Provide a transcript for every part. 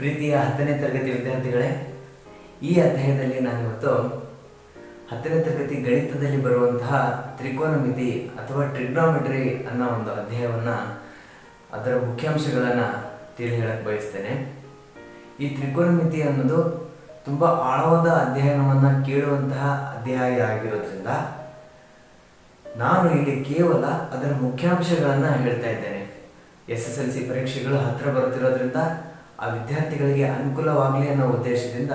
ಪ್ರೀತಿಯ ಹತ್ತನೇ ತರಗತಿ ವಿದ್ಯಾರ್ಥಿಗಳೇ, ಈ ಅಧ್ಯಾಯದಲ್ಲಿ ನಾನಿವತ್ತು ಹತ್ತನೇ ತರಗತಿ ಗಣಿತದಲ್ಲಿ ಬರುವಂತಹ ತ್ರಿಕೋನಮಿತಿ ಅಥವಾ ಟ್ರಿಗ್ನೋಮೆಟ್ರಿ ಅನ್ನೋ ಒಂದು ಅಧ್ಯಾಯವನ್ನು, ಅದರ ಮುಖ್ಯಾಂಶಗಳನ್ನು ತಿಳಿ ಹೇಳಕ್ಕೆ ಬಯಸ್ತೇನೆ. ಈ ತ್ರಿಕೋನಮಿತಿ ಅನ್ನೋದು ತುಂಬ ಆಳವಾದ ಅಧ್ಯಯನವನ್ನು ಕೇಳುವಂತಹ ಅಧ್ಯಾಯ ಆಗಿರೋದ್ರಿಂದ, ನಾನು ಇಲ್ಲಿ ಕೇವಲ ಅದರ ಮುಖ್ಯಾಂಶಗಳನ್ನು ಹೇಳ್ತಾ ಇದ್ದೇನೆ. ಎಸ್ ಎಸ್ ಎಲ್ ಸಿ ಪರೀಕ್ಷೆಗಳು ಹತ್ತಿರ ಬರುತ್ತಿರೋದ್ರಿಂದ ಆ ವಿದ್ಯಾರ್ಥಿಗಳಿಗೆ ಅನುಕೂಲವಾಗಲಿ ಅನ್ನೋ ಉದ್ದೇಶದಿಂದ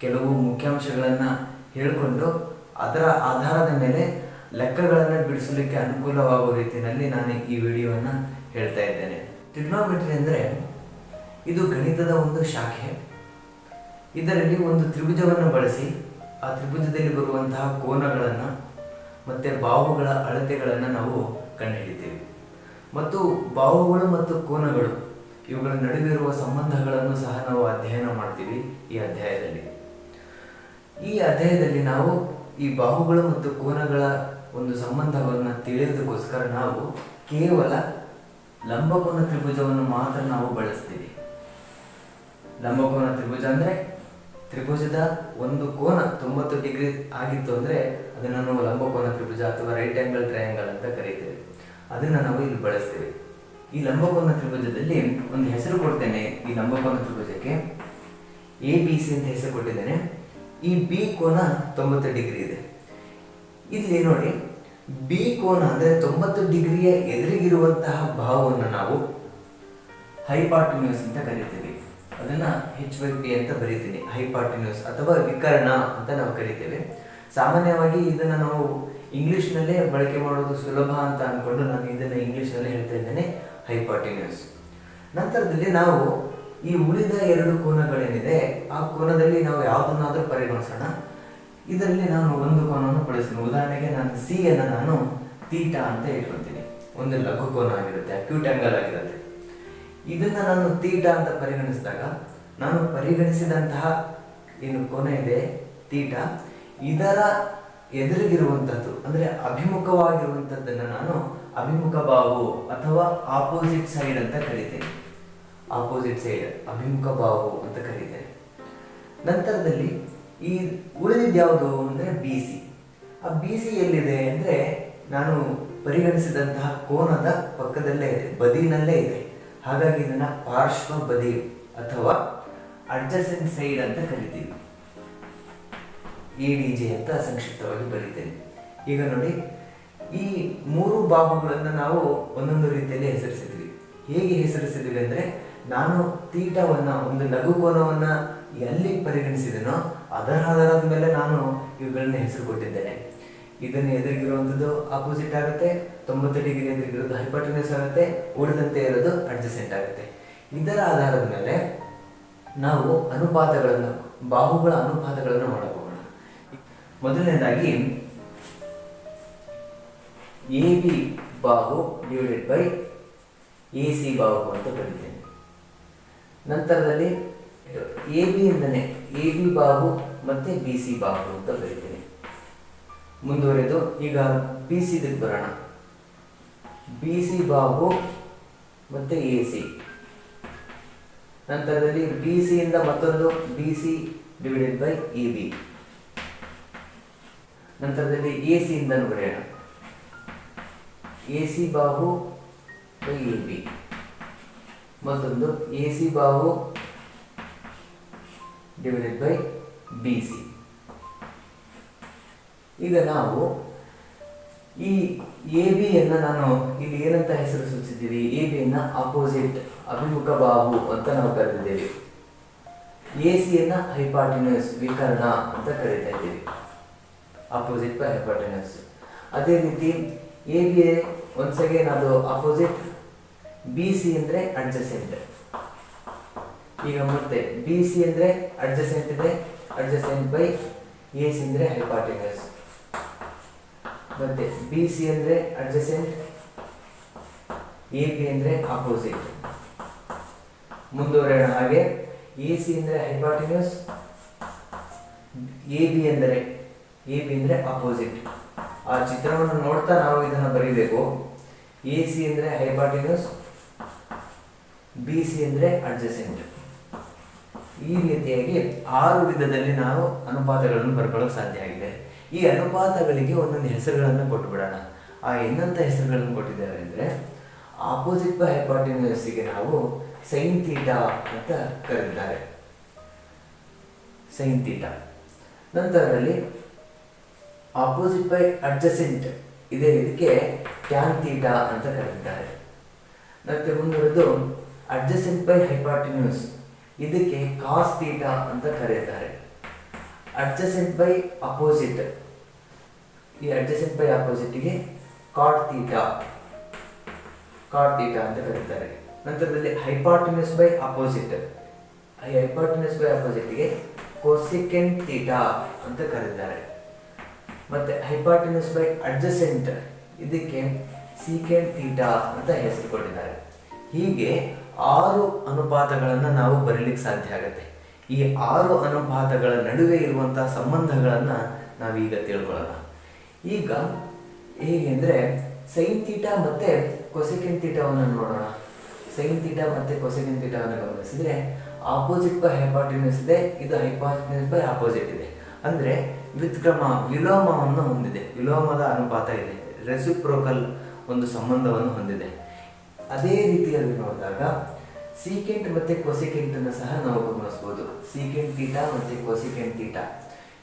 ಕೆಲವು ಮುಖ್ಯಾಂಶಗಳನ್ನು ಹೇಳಿಕೊಂಡು ಅದರ ಆಧಾರದ ಮೇಲೆ ಲೆಕ್ಕಗಳನ್ನು ಬಿಡಿಸಲಿಕ್ಕೆ ಅನುಕೂಲವಾಗುವ ರೀತಿಯಲ್ಲಿ ನಾನು ಈ ವಿಡಿಯೋವನ್ನು ಹೇಳ್ತಾ ಇದ್ದೇನೆ. ಟ್ರಿಗ್ನೋಮೆಟ್ರಿ ಅಂದರೆ ಇದು ಗಣಿತದ ಒಂದು ಶಾಖೆ. ಇದರಲ್ಲಿ ಒಂದು ತ್ರಿಭುಜವನ್ನು ಬಳಸಿ ಆ ತ್ರಿಭುಜದಲ್ಲಿ ಬರುವಂತಹ ಕೋನಗಳನ್ನು ಮತ್ತು ಬಾಹುಗಳ ಅಳತೆಗಳನ್ನು ನಾವು ಕಂಡುಹಿಡಿತೀವಿ. ಮತ್ತು ಬಾಹುಗಳು ಮತ್ತು ಕೋನಗಳು ಇವುಗಳ ನಡುವಿರುವ ಸಂಬಂಧಗಳನ್ನು ಸಹ ನಾವು ಅಧ್ಯಯನ ಮಾಡ್ತೀವಿ ಈ ಅಧ್ಯಾಯದಲ್ಲಿ. ಈ ಅಧ್ಯಾಯದಲ್ಲಿ ನಾವು ಈ ಬಾಹುಗಳು ಮತ್ತು ಕೋನಗಳ ಒಂದು ಸಂಬಂಧವನ್ನು ತಿಳಿಯೋದಕ್ಕೋಸ್ಕರ ನಾವು ಕೇವಲ ಲಂಬಕೋನ ತ್ರಿಭುಜವನ್ನು ಮಾತ್ರ ನಾವು ಬಳಸ್ತೀವಿ. ಲಂಬಕೋನ ತ್ರಿಭುಜ ಅಂದರೆ ತ್ರಿಭುಜದ ಒಂದು ಕೋನ ತೊಂಬತ್ತು ಡಿಗ್ರಿ ಆಗಿತ್ತು ಅಂದರೆ ಅದನ್ನು ನಾವು ಲಂಬಕೋನ ತ್ರಿಭುಜ ಅಥವಾ ರೈಟ್ ಆಂಗಲ್ ಟ್ರಯಾಂಗಲ್ ಅಂತ ಕರೀತೇವೆ. ಅದನ್ನು ನಾವು ಇಲ್ಲಿ ಬಳಸ್ತೇವೆ. ಈ ಲಂಬಕೋನ ತ್ರಿಭುಜದಲ್ಲಿ ಒಂದು ಹೆಸರು ಕೊಡ್ತೇನೆ ಈ ಲಂಬಕೋನ ತ್ರಿಭುಜಕ್ಕೆ. ಎ, ಬಿ, ಸಿ ಅಂತ ಹೆಸರು ಕೊಟ್ಟಿದ್ದೇನೆ. ಈ ಬಿ ಕೋನ ತೊಂಬತ್ತು ಡಿಗ್ರಿ ಇದೆ. ಇಲ್ಲಿ ನೋಡಿ, ಬಿ ಕೋನ ಅಂದರೆ ತೊಂಬತ್ತು ಡಿಗ್ರಿಯ ಎದುರಿಗಿರುವಂತಹ ಭಾವವನ್ನು ನಾವು ಹೈಪಾರ್ಟಿನ್ಯೂಸ್ ಅಂತ ಕರಿತೀವಿ. ಅದನ್ನ ಹೆಚ್ ವೈ ಪಿ ಅಂತ ಬರೀತೀನಿ. ಹೈಪಾರ್ಟಿನ್ಯೂಸ್ ಅಥವಾ ವಿಕರ್ಣ ಅಂತ ನಾವು ಕರಿತೇವೆ. ಸಾಮಾನ್ಯವಾಗಿ ಇದನ್ನ ನಾವು ಇಂಗ್ಲಿಷ್ನಲ್ಲೇ ಬಳಕೆ ಮಾಡೋದು ಸುಲಭ ಅಂತ ಅಂದ್ಕೊಂಡು ನಾನು ಇದನ್ನ ಇಂಗ್ಲಿಷ್ನಲ್ಲೇ ಹೇಳ್ತಾ ಇದ್ದೇನೆ. ಹೈಪಾರ್ಟಿನ್ಯೂಸ್ ನಂತರದಲ್ಲಿ ನಾವು ಈ ಉಳಿದ ಎರಡು ಕೋನಗಳೇನಿದೆ, ಆ ಕೋನದಲ್ಲಿ ನಾವು ಯಾವುದನ್ನಾದರೂ ಪರಿಗಣಿಸೋಣ. ಇದರಲ್ಲಿ ನಾನು ಒಂದು ಕೋನವನ್ನು ಬಳಸ್ತೀನಿ. ಉದಾಹರಣೆಗೆ ನಾನು ಸಿ ಅನ್ನು ನಾನು ತೀಟ ಅಂತ ಇಟ್ಕೊತೀನಿ ಒಂದು ಲಘು ಕೋನ ಆಗಿರುತ್ತೆ ಅಕ್ಯೂಟ್ ಆಂಗಲ್ ಆಗಿರುತ್ತೆ. ಇದನ್ನ ನಾನು ತೀಟಾ ಅಂತ ಪರಿಗಣಿಸಿದಾಗ, ನಾನು ಪರಿಗಣಿಸಿದಂತಹ ಏನು ಕೋನ ಇದೆ? ತೀಟಾ ಇದರ ಎದುರಿಗಿರುವಂಥದ್ದು ಅಂದರೆ ಅಭಿಮುಖವಾಗಿರುವಂಥದ್ದನ್ನು ನಾನು ಅಭಿಮುಖ ಬಾಹು ಅಥವಾ ಆಪೋಸಿಟ್ ಸೈಡ್ ಅಂತ ಕರಿತೇನೆ. ಆಪೋಸಿಟ್ ಸೈಡ್ ಅಭಿಮುಖ ಬಾಹು ಅಂತ ಕರಿತೇನೆ. ನಂತರದಲ್ಲಿ ಈ ಉಳಿದಿದ್ದು ಯಾವುದು ಅಂದರೆ ಬಿ ಸಿ ಆ ಬಿ ಸಿ ಎಲ್ಲಿದೆ ಅಂದರೆ ನಾನು ಪರಿಗಣಿಸಿದಂತಹ ಕೋನದ ಪಕ್ಕದಲ್ಲೇ ಇದೆ, ಬದಿನಲ್ಲೇ ಇದೆ. ಹಾಗಾಗಿ ಇದನ್ನು ಪಾರ್ಶ್ವ ಬದಿ ಅಥವಾ ಅಡ್ಜಸೆಂಟ್ ಸೈಡ್ ಅಂತ ಕರಿತೀವಿ. ಎ ಡಿ ಜೆ ಅಂತ ಸಂಕ್ಷಿಪ್ತವಾಗಿ ಬರೀತೇನೆ. ಈಗ ನೋಡಿ ಈ ಮೂರು ಬಾಹುಗಳನ್ನು ನಾವು ಒಂದೊಂದು ರೀತಿಯಲ್ಲಿ ಹೆಸರಿಸಿದ್ವಿ. ಹೇಗೆ ಹೆಸರಿಸಿದ್ವಿ ಅಂದರೆ ನಾನು ತೀಟವನ್ನು, ಒಂದು ಲಘು ಕೋನವನ್ನು ಎಲ್ಲಿ ಪರಿಗಣಿಸಿದನೋ ಅದರ ಆಧಾರದ ಮೇಲೆ ನಾನು ಇವುಗಳನ್ನ ಹೆಸರು ಕೊಟ್ಟಿದ್ದೇನೆ ಇದನ್ನು ಎದುರಿಗಿರುವಂಥದ್ದು ಆಪೋಸಿಟ್ ಆಗುತ್ತೆ, ತೊಂಬತ್ತು ಡಿಗ್ರಿ ಎದುರಿಗಿರೋದು ಹೈಪರ್ಟಿನ್ಯೂಸ್ ಆಗುತ್ತೆ, ಉಳಿದಂತೆ ಇರೋದು ಅಡ್ಜಸೆಂಟ್ ಆಗುತ್ತೆ. ಇದರ ಆಧಾರದ ಮೇಲೆ ನಾವು ಅನುಪಾತಗಳನ್ನು, ಬಾಹುಗಳ ಅನುಪಾತಗಳನ್ನು ಮಾಡಬಹುದು ಮೊದಲನೇದಾಗಿ ಎ ಬಿ ಬಾಹು ಡಿವೈಡೆಡ್ ಬೈ ಎ ಸಿ ಬಾಹು ಅಂತ ಬರೀತೇನೆ. ನಂತರದಲ್ಲಿ ಎ ಬಿ ಇಂದನೇ ಎ ಬಿ ಬಾಹು ಮತ್ತೆ ಬಿ ಸಿ ಬಾಹು ಅಂತ ಬರೀತೇನೆ. ಮುಂದುವರೆದು ಈಗ ಬಿ ಸಿ ಬರೋಣ ಬಿ ಸಿ ಬಾಹು ಮತ್ತೆ ಎ ಸಿ ನಂತರದಲ್ಲಿ ಬಿ ಸಿ ಇಂದ ಮತ್ತೊಂದು B C divided by A B ನಂತರದಲ್ಲಿ ಎ ಸಿ ಇಂದ ಬರೆಯೋಣ. ಎ ಸಿ ಬಾಹು ಬೈ ಎ ಬಿ ಮತ್ತೊಂದು ಎ ಸಿ ಬಾಹು ಡಿವೈಡೆಡ್ ಬೈ ಬಿ ಸಿ ಈಗ ನಾವು ಈ ಎ ಬಿಯನ್ನು ನಾನು ಇಲ್ಲಿ ಏನಂತ ಹೆಸರು ಸೂಚಿಸಿದ್ದೀವಿ? ಎ ಬಿಯನ್ನು ಅಪೋಸಿಟ್ ಅಭಿಮುಖ ಬಾಹು ಅಂತ ನಾವು ಕರೆದಿದ್ದೇವೆ. ಎ ಸಿಯನ್ನು ಹೈಪಾಟಿನಸ್ ವಿಕರ್ಣ ಅಂತ ಕರೀತಾ ಇದ್ದೀವಿ. ಅಪೋಸಿಟ್ ಬೈ ಹೈಪಾಟಿನಸ್ ಅದೇ ರೀತಿ ಎ ಬಿ ಒನ್ಸ್ ಅಗೇನ್ ಅದು ಅಪೋಸಿಟ್ ಬಿ ಸಿ ಅಂದರೆ ಅಡ್ಜಸೆಂಟ್ ಈಗ ಮತ್ತೆ ಬಿ ಸಿ ಅಂದರೆ ಅಡ್ಜಸೆಂಟ್ ಇದೆ ಅಡ್ಜಸೆಂಟ್ ಬೈ ಎ ಸಿ ಅಂದರೆ ಮತ್ತೆ ಬಿ ಸಿ ಅಂದರೆ ಅಡ್ಜಸೆಂಟ್ ಎ ಬಿ ಅಂದರೆ ಅಪೋಸಿಟ್ ಮುಂದುವರೆಯೋಣ ಹಾಗೆ. ಎ ಸಿ ಅಂದರೆ ಹೈಪಾಟಿನಸ್ ಎ ಬಿ ಅಂದರೆ ಎ ಬಿ ಅಂದರೆ ಅಪೋಸಿಟ್ ಆ ಚಿತ್ರವನ್ನು ನೋಡ್ತಾ ನಾವು ಇದನ್ನು ಬರೀಬೇಕು. ಎ ಸಿ ಅಂದರೆ ಹೈಬಾಟಿನಸ್ ಬಿ ಸಿ ಅಂದರೆ ಅಡ್ಜಸೆಂಟ್ ಈ ರೀತಿಯಾಗಿ ಆರು ವಿಧದಲ್ಲಿ ನಾವು ಅನುಪಾತಗಳನ್ನು ಬರ್ಕೊಳ್ಳೋಕೆ ಸಾಧ್ಯ ಆಗಿದೆ. ಈ ಅನುಪಾತಗಳಿಗೆ ಒಂದೊಂದು ಹೆಸರುಗಳನ್ನು ಕೊಟ್ಟು ಬಿಡೋಣ ಆ ಏನಂತ ಹೆಸರುಗಳನ್ನು ಕೊಟ್ಟಿದ್ದಾರೆ ಅಂದರೆ ಆಪೋಸಿಟ್ ಬೈ ಹೈಪಾಟಿನಸ್ಗೆ ನಾವು ಸೈನ್ ತೀಟಾ ಅಂತ ಕರೆದಿದ್ದಾರೆ. ಸೈನ್ ತೀಟಾ ನಂತರದಲ್ಲಿ ಆಪೋಸಿಟ್ ಬೈ ಅಡ್ಜಸೆಂಟ್ ಇದೆ. ಇದಕ್ಕೆ ಟ್ಯಾನ್ ತೀಟಾ ಅಂತ ಕರೀತಾರೆ. ಮತ್ತೆ ಮುಂದುವರೆದು ಅಡ್ಜಸೆಂಟ್ ಬೈ ಹೈಪಾಟಿನ್ಯೂಸ್ ಇದಕ್ಕೆ ಕಾಸ್ ತೀಟಾ ಅಂತ ಕರೆಯುತ್ತಾರೆ ಅಡ್ಜಸೆಂಟ್ ಬೈ ಅಪೋಸಿಟ್ ಈ ಅಡ್ಜಸೆಂಟ್ ಬೈ ಅಪೋಸಿಟ್ಗೆ ಕಾಟ್ ತೀಟಾ ಕಾಟ್ ತೀಟಾ ಅಂತ ಕರೀತಾರೆ. ನಂತರದಲ್ಲಿ ಹೈಪಾಟಿನ್ಯೂಸ್ ಬೈ ಅಪೋಸಿಟ್ ಈ ಹೈಪಾಟಿನ್ಯೂಸ್ ಬೈ ಅಪೋಸಿಟ್ಗೆ ಕೋಸಿಕೆಂಟ್ ತೀಟಾ ಅಂತ ಕರೀತಾರೆ. ಮತ್ತೆ ಹೈಪಾಟಿನ್ಯೂಸ್ ಬೈ ಅಡ್ಜಸೆಂಟ್ ಇದಕ್ಕೆ ಸೀಕೆಂಟ್ ಥೀಟಾ ಅಂತ ಹೆಸರು ಕೊಟ್ಟಿದ್ದಾರೆ ಹೀಗೆ ಆರು ಅನುಪಾತಗಳನ್ನು ನಾವು ಬರೀಲಿಕ್ಕೆ ಸಾಧ್ಯ ಆಗುತ್ತೆ. ಈ ಆರು ಅನುಪಾತಗಳ ನಡುವೆ ಇರುವಂತಹ ಸಂಬಂಧಗಳನ್ನು ನಾವೀಗ ತಿಳ್ಕೊಳ್ಳೋಣ. ಈಗ ಹೇಗೆ ಅಂದರೆ ಸೈನ್ ತೀಟಾ ಮತ್ತು ಕೊಸೆಕೆನ್ ತೀಟವನ್ನು ನೋಡೋಣ. ಸೈನ್ ತೀಟಾ ಮತ್ತೆ ಕೊಸೆಕೆನ್ ತೀಟವನ್ನು ಗಮನಿಸಿದ್ರೆ ಆಪೋಸಿಟ್ ಬೈ ಹೈಪಾಟಿನ್ಯೂಸ್ ಇದೆ, ಇದು ಹೈಪಾಟಿನ್ಯೂಸ್ ಬೈ ಆಪೋಸಿಟ್ ಇದೆ. ಅಂದರೆ ವ್ಯುತ್ಕ್ರಮ ವಿಲೋಮವನ್ನು ಹೊಂದಿದೆ. ವಿಲೋಮದ ಅನುಪಾತ ಇದೆ. ರೆಸಿಪ್ರೋಕಲ್ ಒಂದು ಸಂಬಂಧವನ್ನು ಹೊಂದಿದೆ. ಅದೇ ರೀತಿಯಲ್ಲಿ ನೋಡಿದಾಗ ಸೀಕೆಂಟ್ ಮತ್ತೆ ಕೊಸಿಕೆಂಟ್ ಅನ್ನು ಸಹ ನಾವು ಗಮನಿಸಬಹುದು ಸೀಕೆಂಟ್ ತೀಟಾ ಮತ್ತೆ ಕೊಸಿಕೆಂಟ್ ತೀಟಾ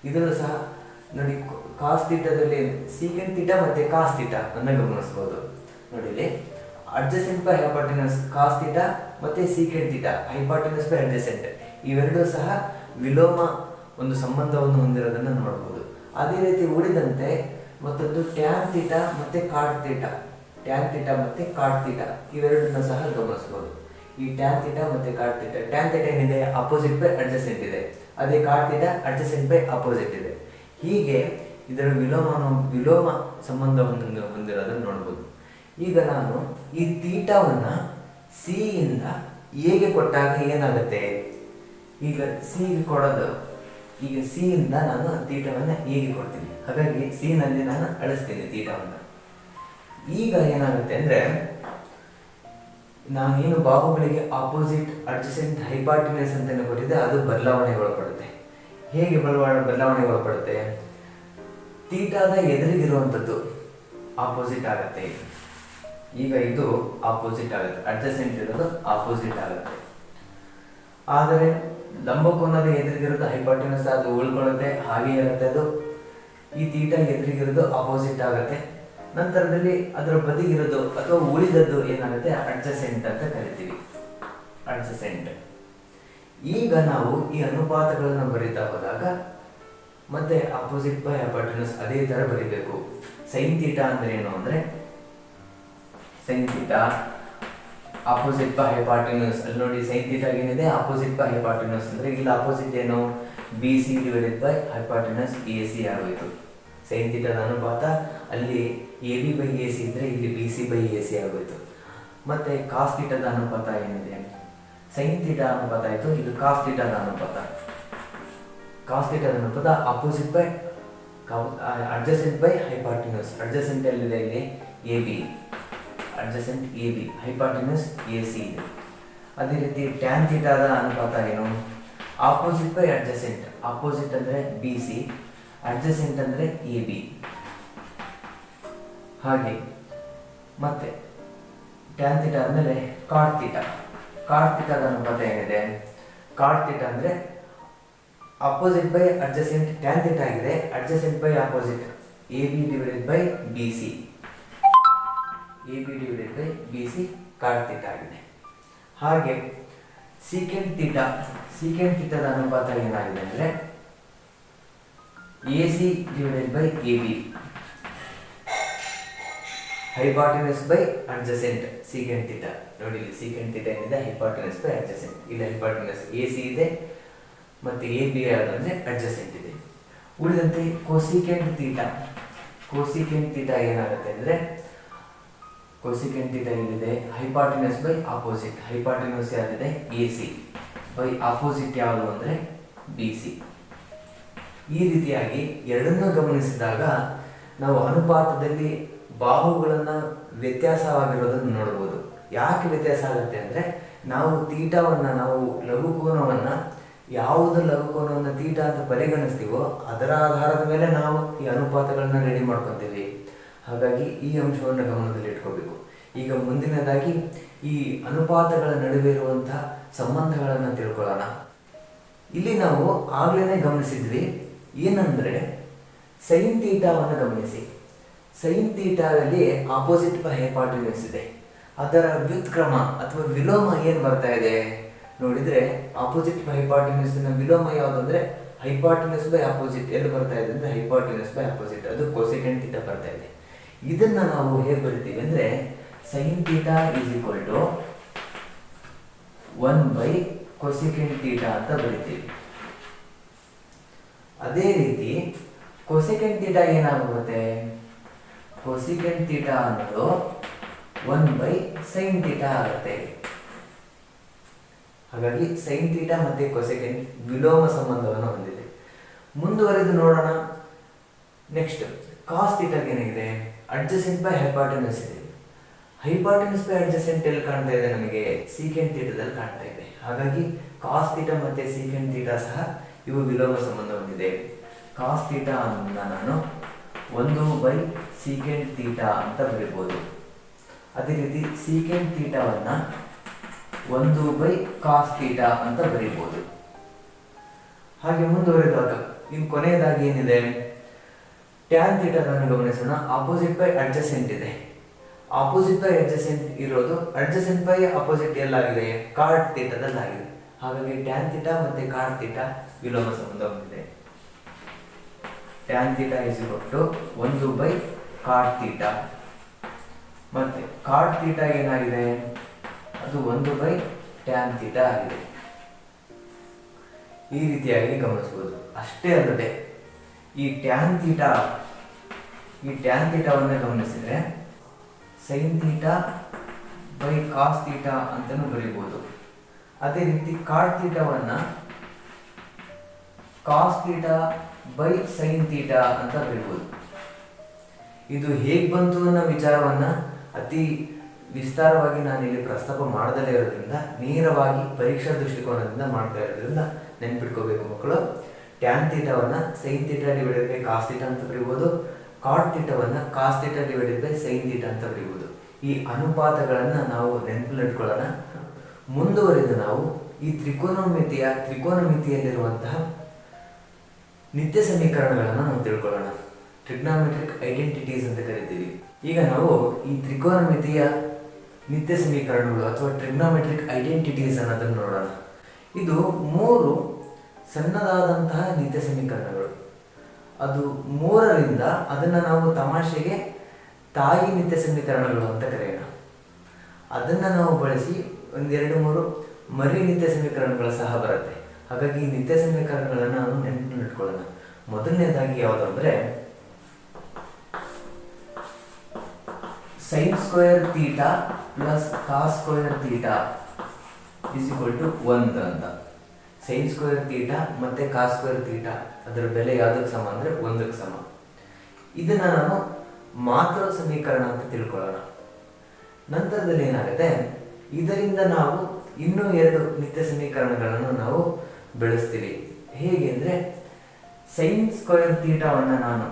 ಇದನ್ನು ಸಹ ನೋಡಿ ಕಾಸ್ ತೀಟದಲ್ಲಿ ಸೀಕೆಂಟ್ ತೀಟಾ ಮತ್ತೆ ಕಾಸ್ ತೀಟಾ ಅನ್ನು ಗಮನಿಸಬಹುದು ನೋಡಿ adjacent by hypotenuse cos theta ಮತ್ತೆ secant theta hypotenuse by adjacent ಇವೆರಡೂ ಸಹ ವಿಲೋಮ ಒಂದು ಸಂಬಂಧವನ್ನು ಹೊಂದಿರೋದನ್ನು ನೋಡಬಹುದು ಅದೇ ರೀತಿ ಉಳಿದಂತೆ ಮತ್ತೊಂದು ಟ್ಯಾನ್ ತೀಟ ಮತ್ತೆ ಕಾಡ್ ತೀಟ ಟ್ಯಾನ್ ತೀಟ ಮತ್ತೆ ಕಾಡ್ ತೀಟ ಇವೆರಡನ್ನ ಸಹ ಗಮನಿಸಬಹುದು ಈ ಟ್ಯಾನ್ ತೀಟ ಮತ್ತೆ ಕಾಡ್ ತೀಟ ಟ್ಯಾನ್ ತೀಟ ಏನಿದೆ? ಅಪೋಸಿಟ್ ಬೈ ಅಡ್ಜಸೆಂಟ್ ಇದೆ. ಅದೇ cot theta adjacent by opposite ಇದೆ. ಹೀಗೆ ಇದರ ವಿಲೋಮ ವಿಲೋಮ ಸಂಬಂಧವನ್ನು ಹೊಂದಿರೋದನ್ನು ನೋಡ್ಬೋದು. ಈಗ ನಾನು ಈ ತೀಟವನ್ನು ಇಂದ ಎಗೆ ಕೊಟ್ಟಾಗ ಏನಾಗುತ್ತೆ? ಈಗ ಸಿ ಕೊಡೋದು ಈಗ ಸಿ ಇಂದ ನಾನು ತೀಟವನ್ನು ಹೀಗೆ ಕೊಡ್ತೀನಿ? ಹಾಗಾಗಿ ಸಿ ನಲ್ಲಿ ನಾನು ಅಳಿಸ್ತೀನಿ ತೀಟವನ್ನು ಈಗ ಏನಾಗುತ್ತೆ ಅಂದ್ರೆ, ನಾನೇನು ಬಾಹುಗಳಿಗೆ ಆಪೋಸಿಟ್ ಅಡ್ಜಸೆಂಟ್ ಹೈಪಾರ್ಟಿನೆಸ್ ಅಂತ ಕೊಟ್ಟಿದ್ದೆ, ಅದು ಬದಲಾವಣೆಗೆ ಒಳಪಡುತ್ತೆ ಹೇಗೆ ಬದಲಾವಣೆ ಬದಲಾವಣೆಗೆ ಒಳಪಡುತ್ತೆ ತೀಟಾದ ಎದುರಿಗಿರುವಂಥದ್ದು ಆಪೋಸಿಟ್ ಆಗುತ್ತೆ. ಈಗ ಇದು ಆಪೋಸಿಟ್ ಆಗುತ್ತೆ. ಅಡ್ಜಸೆಂಟ್ ಇರೋದು ಆಪೋಸಿಟ್ ಆಗುತ್ತೆ. ಆದರೆ ಲಂಬಕೋನದ ಎದುರಿಗಿರೋದು ಹೈಪಾಟಿನಸ್ ಅದು ಉಳ್ಕೊಳ್ಳುತ್ತೆ, ಹಾಗೆ ಇರುತ್ತೆ ಅದು. ಈ ತೀಟ ಎದುರಿಗಿರೋದು ಅಪೋಸಿಟ್ ಆಗುತ್ತೆ. ನಂತರದಲ್ಲಿ ಅದರ ಬದಿಗಿರೋದು ಅಥವಾ ಉಳಿದದ್ದು ಏನಾಗುತ್ತೆ? ಅಡ್ಜಸೆಂಟ್ ಅಂತ ಕರಿತೀವಿ. ಅಡ್ಜಸೆಂಟ್ ಈಗ ನಾವು ಈ ಅನುಪಾತಗಳನ್ನು ಬರೀತಾ ಹೋದಾಗ ಮತ್ತೆ ಅಪೋಸಿಟ್ ಬೈ ಹೈಪಾರ್ಟಿನಸ್ ಅದೇ ತರ ಬರಿಬೇಕು. ಸೈನ್ ತೀಟ ಅಂದ್ರೆ ಏನು ಅಂದ್ರೆ? Sine theta opposite by hypotenuse ಅಲ್ಲಿ ನೋಡಿ ಸೈನ್ ಥೀಟಾ ಏನಿದೆ? ಆಪೋಸಿಟ್ ಬೈ ಹೈಪಾರ್ಟಿನಸ್ ಅಂದ್ರೆ ಇಲ್ಲಿ ಆಪೋಸಿಟ್ ಏನು? B C divided by hypotenuse A C ಆಗೋಯ್ತು. ಸೈನ್ ತೀಟಾದ ಅನುಪಾತ ಅಲ್ಲಿ A B by A C ಇದ್ರೆ ಇಲ್ಲಿ B C by A C ಆಗೋಯ್ತು. ಮತ್ತೆ ಕಾಸ್ ಅನುಪಾತ ಏನಿದೆ? ಸೈನ್ ತೀಟಾ ಅನುಪಾತ ಆಯ್ತು. ಇದು ಕಾಸ್ ಅನುಪಾತ ಕಾಸ್ ತೀಟಾದ ಅನುಪಾತ opposite by adjacent by hypotenuse adjacent ಎಲ್ಲಿದೆ ಇಲ್ಲಿ? A B adjacent A B hypotenuse A C ಇದೆ ಅದೇ ರೀತಿ ಟ್ಯಾನ್ ಥೀಟಾದ ಅನುಪಾತ ಏನು? ಆಪೋಸಿಟ್ ಬೈ ಅಡ್ಜಸೆಂಟ್ ಆಪೋಸಿಟ್ ಅಂದರೆ ಬಿ ಸಿ ಅಡ್ಜಸೆಂಟ್ ಅಂದರೆ ಎ ಬಿ ಹಾಗೆ, ಮತ್ತೆ ಟ್ಯಾನ್ ಥೀಟಾ ಆದಮೇಲೆ ಕಾರ್ಡ್ ಥೀಟಾದ ಅನುಪಾತ ಏನಿದೆ? ಕಾರ್ಡ್ ಥೀಟ ಅಂದರೆ opposite by adjacent tan theta ಆಗಿದೆ adjacent by opposite A B divided by B C A B divided by B C cot theta ಆಗಿದೆ ಹಾಗೆ ಸೀಕೆಂಟ್ ಥೀಟಾ ಸೀಕೆಂಟ್ ಥೀಟಾದ ಅನುಪಾತ ಏನಾಗಿದೆ ಅಂದರೆ A C divided by A B hypotenuse by adjacent secant theta ನೋಡಿ ಇಲ್ಲಿ secant theta ಏನಿದೆ hypotenuse by adjacent ಇಲ್ಲಿ ಹೈಪಾಟಿನಸ್ ಎ ಸಿ ಇದೆ, ಮತ್ತು ಎ ಬಿ ಅಂದರೆ ಅಡ್ಜಸೆಂಟ್ ಇದೆ. ಉಳಿದಂತೆ ಕೋಸಿಕೆಂಟ್ ಥೀಟಾ ಕೋಸಿಕೆಂಟ್ ಥೀಟಾ ಏನಾಗುತ್ತೆ ಅಂದರೆ ಕೋಸಿಕೆಂಟ್ ಥೀಟಾ ಏನಿದೆ? ಹೈಪಾಟಿನಸ್ ಬೈ ಆಪೋಸಿಟ್ ಹೈಪಾಟಿನಸ್ ಯಾವ್ದಿದೆ ಎ ಸಿ ಬೈ ಆಪೋಸಿಟ್ ಯಾವುದು ಅಂದರೆ ಬಿ ಸಿ ಈ ರೀತಿಯಾಗಿ ಎರಡನ್ನೂ ಗಮನಿಸಿದಾಗ ನಾವು ಅನುಪಾತದಲ್ಲಿ ಬಾಹುಗಳನ್ನು ವ್ಯತ್ಯಾಸವಾಗಿರೋದನ್ನು ನೋಡ್ಬೋದು. ಯಾಕೆ ವ್ಯತ್ಯಾಸ ಆಗುತ್ತೆ ಅಂದರೆ ನಾವು ತೀಟವನ್ನು ನಾವು ಲಘುಕೋನವನ್ನು ಯಾವುದು ಲಘುಕೋನವನ್ನು ತೀಟ ಅಂತ ಪರಿಗಣಿಸ್ತೀವೋ ಅದರ ಆಧಾರದ ಮೇಲೆ ನಾವು ಈ ಅನುಪಾತಗಳನ್ನ ರೆಡಿ ಮಾಡ್ಕೊತೀವಿ. ಹಾಗಾಗಿ ಈ ಅಂಶವನ್ನು ಗಮನದಲ್ಲಿ ಇಟ್ಕೋಬೇಕು. ಈಗ ಮುಂದಿನದಾಗಿ ಈ ಅನುಪಾತಗಳ ನಡುವೆ ಇರುವಂತಹ ಸಂಬಂಧಗಳನ್ನು ತಿಳ್ಕೊಳ್ಳೋಣ. ಇಲ್ಲಿ ನಾವು ಆಗ್ಲೇ ಗಮನಿಸಿದ್ವಿ, ಏನಂದ್ರೆ ಸೈನ್ ತೀಟಾವನ್ನು ಗಮನಿಸಿ. ಸೈನ್ ತೀಟಾದಲ್ಲಿ ಆಪೋಸಿಟ್ ಬೈ ಹೈಪಾಟಿನ್ಯೂಸ್ ಇದೆ. ಅದರ ವ್ಯುತ್ಕ್ರಮ ಅಥವಾ ವಿಲೋಮ ಏನು ಬರ್ತಾ ಇದೆ? ನೋಡಿದ್ರೆ ಆಪೋಸಿಟ್ ಬೈ ಹೈಪಾಟಿನ್ಯೂಸ್ ವಿಲೋಮ ಯಾವುದು ಅಂದ್ರೆ ಹೈಪಾಟಿನ್ಯೂಸ್ ಬೈ ಆಪೋಸಿಟ್ ಎಲ್ಲಿ ಬರ್ತಾ ಇದೆ ಅಂದ್ರೆ ಹೈಪಾಟಿನ್ಯೂಸ್ ಬೈ ಆಪೋಸಿಟ್ ಅದು ಕೊಸೆಕೆಂಡ್ ತೀಟ ಬರ್ತಾ ಇದೆ. ಇದನ್ನ ನಾವು ಹೇಗೆ ಬರಿತೀವಿ ಅಂದ್ರೆ sine theta is equal to one by cosecant theta ಅಂತ ಬರಿತೀವಿ. ಅದೇ ರೀತಿ ಕೊಸೆಕೆಂಡ್ ಥೀಟಾ ಏನಾಗುತ್ತೆ ಕೊಸಿಕೆಂಟ್ ಥೀಟಾ ಅನ್ನೋದು ಒನ್ ಬೈ ಸೈನ್ ಥೀಟಾ ಆಗುತ್ತೆ. ಹಾಗಾಗಿ ಸೈನ್ ಥೀಟಾ ಮತ್ತೆ ಕೊಸೆಕೆಂಡ್ ವಿಲೋಮ ಸಂಬಂಧವನ್ನು ಹೊಂದಿದೆ. ಮುಂದುವರೆದು ನೋಡೋಣ. ನೆಕ್ಸ್ಟ್ ಕಾಸ್ ಥೀಟಾಗೆ ಏನಿದೆ ಅಡ್ಜಸೆಂಟ್ ಬೈ ಹೈಪಾಟನಸ್ ಇದೆ. ಹೈಪಾಟನಸ್ ಬೈ ಅಡ್ಜಸೆಂಟ್ ಎಲ್ಲಿ ಕಾಣ್ತಾ ಇದೆ ನಮಗೆ ಸೀಕೆಂಟ್ ತೀಟದಲ್ಲಿ ಕಾಣ್ತಾ ಇದೆ. ಹಾಗಾಗಿ ಕಾಸ್ ತೀಟ ಮತ್ತೆ ಸೀಕೆಂಟ್ ತೀಟ ಸಹ ಇವು ವಿಲೋಮ ಸಂಬಂಧ ಹೊಂದಿದೆ. ಕಾಸ್ ತೀಟಾ ಅನ್ನ ನಾನು ಒಂದು ಬೈ ಸೀಕೆಂಟ್ ತೀಟಾ ಅಂತ ಬರೀಬೋದು. ಅದೇ ರೀತಿ ಸೀಕೆಂಟ್ ತೀಟಾವನ್ನ ಒಂದು ಬೈ ಕಾಸ್ ತೀಟಾ ಅಂತ ಬರೀಬೋದು. ಹಾಗೆ ಮುಂದುವರೆದಾಗ ಇನ್ನು ಕೊನೆಯದಾಗಿ ಏನಿದೆ? ಟ್ಯಾನ್ ಥೀಟಾವನ್ನು ಗಮನಿಸೋಣ. ಆಪೋಸಿಟ್ ಬೈ ಅಡ್ಜಸೆಂಟ್ ಇದೆ. ಆಪೋಸಿಟ್ ಬೈ ಅಡ್ಜಸೆಂಟ್ ಇರೋದು ಅಡ್ಜಸೆಂಟ್ ಬೈ ಅಪೋಸಿಟ್ ಎಲ್ಲಾಗಿದೆ. ಕಾರ್ಡ್ ಥೀಟಾದಲ್ಲಾಗಿದೆ ಹಾಗಾಗಿ ಟ್ಯಾನ್ ಥೀಟಾ ಮತ್ತೆ ಕಾರ್ಡ್ ಥೀಟಾ ವಿಲೋಮ ಸಂಬಂಧ ಹೊಂದಿದೆ. ಟ್ಯಾನ್ ಥೀಟಾ ಇಸ್ ಕೊಟ್ಟು ಒಂದು ಬೈ ಕಾರ್ಡ್ ಥೀಟಾ ಮತ್ತೆ ಕಾರ್ಡ್ ಥೀಟಾ ಏನಾಗಿದೆ? ಅದು ಒಂದು ಬೈ ಟ್ಯಾನ್ ಥೀಟಾ ಆಗಿದೆ. ಈ ರೀತಿಯಾಗಿ ಗಮನಿಸಬಹುದು. ಅಷ್ಟೇ ಅಲ್ಲದೆ ಈ ಟ್ಯಾನ್ ಥೀಟಾ ಈ ಟ್ಯಾನ್ ಥೀಟಾವನ್ನು ಗಮನಿಸಿದರೆ sine theta by cos theta ಅಂತಲೂ ಬರೀಬಹುದು ಅದೇ ರೀತಿ cot ಥೀಟಾವನ್ನ cos theta by sine theta ಅಂತ ಬರೀಬಹುದು ಇದು ಹೇಗೆ ಬಂತು ಅನ್ನೋ ವಿಚಾರವನ್ನ ಅತಿ ವಿಸ್ತಾರವಾಗಿ ನಾನು ಇಲ್ಲಿ ಪ್ರಸ್ತಾಪ ಮಾಡದಲ್ಲೇ ಇರೋದ್ರಿಂದ ನೇರವಾಗಿ ಪರೀಕ್ಷಾ ದೃಷ್ಟಿಕೋನದಿಂದ ಮಾಡ್ತಾ ಇರೋದ್ರಿಂದ ನೆನ್ಪಿಟ್ಕೋಬೇಕು ಮಕ್ಕಳು. Tan ತೀಟವನ್ನು sine theta divided by cos theta ಅಂತ ಬರೀಬೋದು. Cot ತೀಟವನ್ನು cos theta divided by sine theta ಅಂತ ಬರೀಬೋದು. ಈ ಅನುಪಾತಗಳನ್ನು ನಾವು ನೆನಪಿನಲ್ಲಿಟ್ಕೊಳ್ಳೋಣ ಮುಂದುವರೆದು ನಾವು ಈ ತ್ರಿಕೋನಮಿತಿಯ ತ್ರಿಕೋನಮಿತಿಯಲ್ಲಿರುವಂತಹ ನಿತ್ಯ ಸಮೀಕರಣಗಳನ್ನು ನಾವು ತಿಳ್ಕೊಳ್ಳೋಣ. ಟ್ರಿಗ್ನಾಮೆಟ್ರಿಕ್ ಐಡೆಂಟಿಟೀಸ್ ಅಂತ ಕರಿತೀವಿ. ಈಗ ನಾವು ಈ ತ್ರಿಕೋನಮಿತಿಯ ನಿತ್ಯ ಸಮೀಕರಣಗಳು ಅಥವಾ ಟ್ರಿಗ್ನಾಮೆಟ್ರಿಕ್ ಐಡೆಂಟಿಟೀಸ್ ಅನ್ನೋದನ್ನು ನೋಡೋಣ. ಇದು ಮೂರು ಸಣ್ಣದಾದಂತಹ ನಿತ್ಯ ಸಮೀಕರಣಗಳು. ಅದು ಮೂರರಿಂದ ಅದನ್ನು ನಾವು ತಮಾಷೆಗೆ ತಾಯಿ ನಿತ್ಯ ಸಮೀಕರಣಗಳು ಅಂತ ಕರೆಯೋಣ. ಅದನ್ನು ನಾವು ಬಳಸಿ ಒಂದೆರಡು ಮೂರು ಮರಿ ನಿತ್ಯ ಸಮೀಕರಣಗಳು ಸಹ ಬರುತ್ತೆ. ಹಾಗಾಗಿ ಈ ನಿತ್ಯ ಸಮೀಕರಣಗಳನ್ನು ನಾವು ಇಟ್ಕೊಳ್ಳೋಣ. ಮೊದಲನೇದಾಗಿ ಯಾವುದು ಅಂದರೆ sine square theta plus cos square theta is equal to ಒಂದು ಅಂತ. ಸೈನ್ ಸ್ಕ್ವೇರ್ ತೀಟ ಮತ್ತೆ ಕಾಸ್ ಸ್ಕ್ವೇರ್ ತೀಟಾ ಅದರ ಬೆಲೆ ಯಾವುದಕ್ಕೆ ಸಮ ಅಂದರೆ ಒಂದಕ್ಕೆ ಸಮ. ಇದನ್ನ ನಾನು ಮಾತ್ರ ಸಮೀಕರಣ ಅಂತ ತಿಳ್ಕೊಳ್ಳೋಣ. ನಂತರದಲ್ಲಿ ಏನಾಗುತ್ತೆ? ಇದರಿಂದ ನಾವು ಇನ್ನೂ ಎರಡು ನಿತ್ಯ ಸಮೀಕರಣಗಳನ್ನು ನಾವು ಬೆಳೆಸ್ತೀವಿ. ಹೇಗೆ ಅಂದರೆ ಸೈನ್ ಸ್ಕ್ವೇರ್ ತೀಟಾವನ್ನು ನಾನು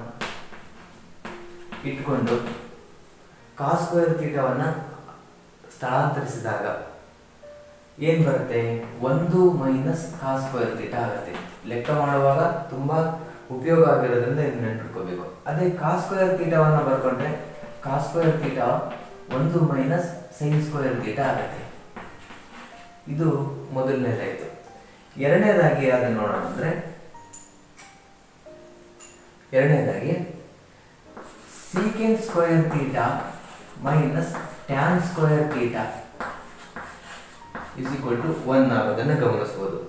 ಇಟ್ಕೊಂಡು ಕಾಸ್ ಸ್ಕ್ವೇರ್ ತೀಟವನ್ನು ಸ್ಥಳಾಂತರಿಸಿದಾಗ ಏನು ಬರುತ್ತೆ? ಒಂದು ಮೈನಸ್ ಕಾಸ್ ಸ್ಕ್ವೇರ್ ತೀಟ ಆಗುತ್ತೆ. ಲೆಕ್ಕ ಮಾಡುವಾಗ ತುಂಬ ಉಪಯೋಗ ಆಗಿರೋದ್ರಿಂದ ಇದನ್ನ ನೆನ್ಪಿಟ್ಕೋಬೇಕು. ಅದೇ ಕಾಸ್ ಸ್ಕ್ವೇರ್ ತೀಟವನ್ನು ಬರ್ಕೊಂಡ್ರೆ ಕಾಸ್ ಸ್ಕ್ವೇರ್ ತೀಟ ಒಂದು ಮೈನಸ್ ಸೈನ್ ಸ್ಕ್ವೇರ್ ತೀಟ ಆಗುತ್ತೆ. ಇದು ಮೊದಲನೇದಾಯಿತು. ಎರಡನೇದಾಗಿ ಅದನ್ನು ನೋಡೋಣ ಅಂದರೆ, ಎರಡನೇದಾಗಿ secant square theta minus tan square theta is equal to one ಆಗೋದನ್ನು ಗಮನಿಸ್ಬೋದು.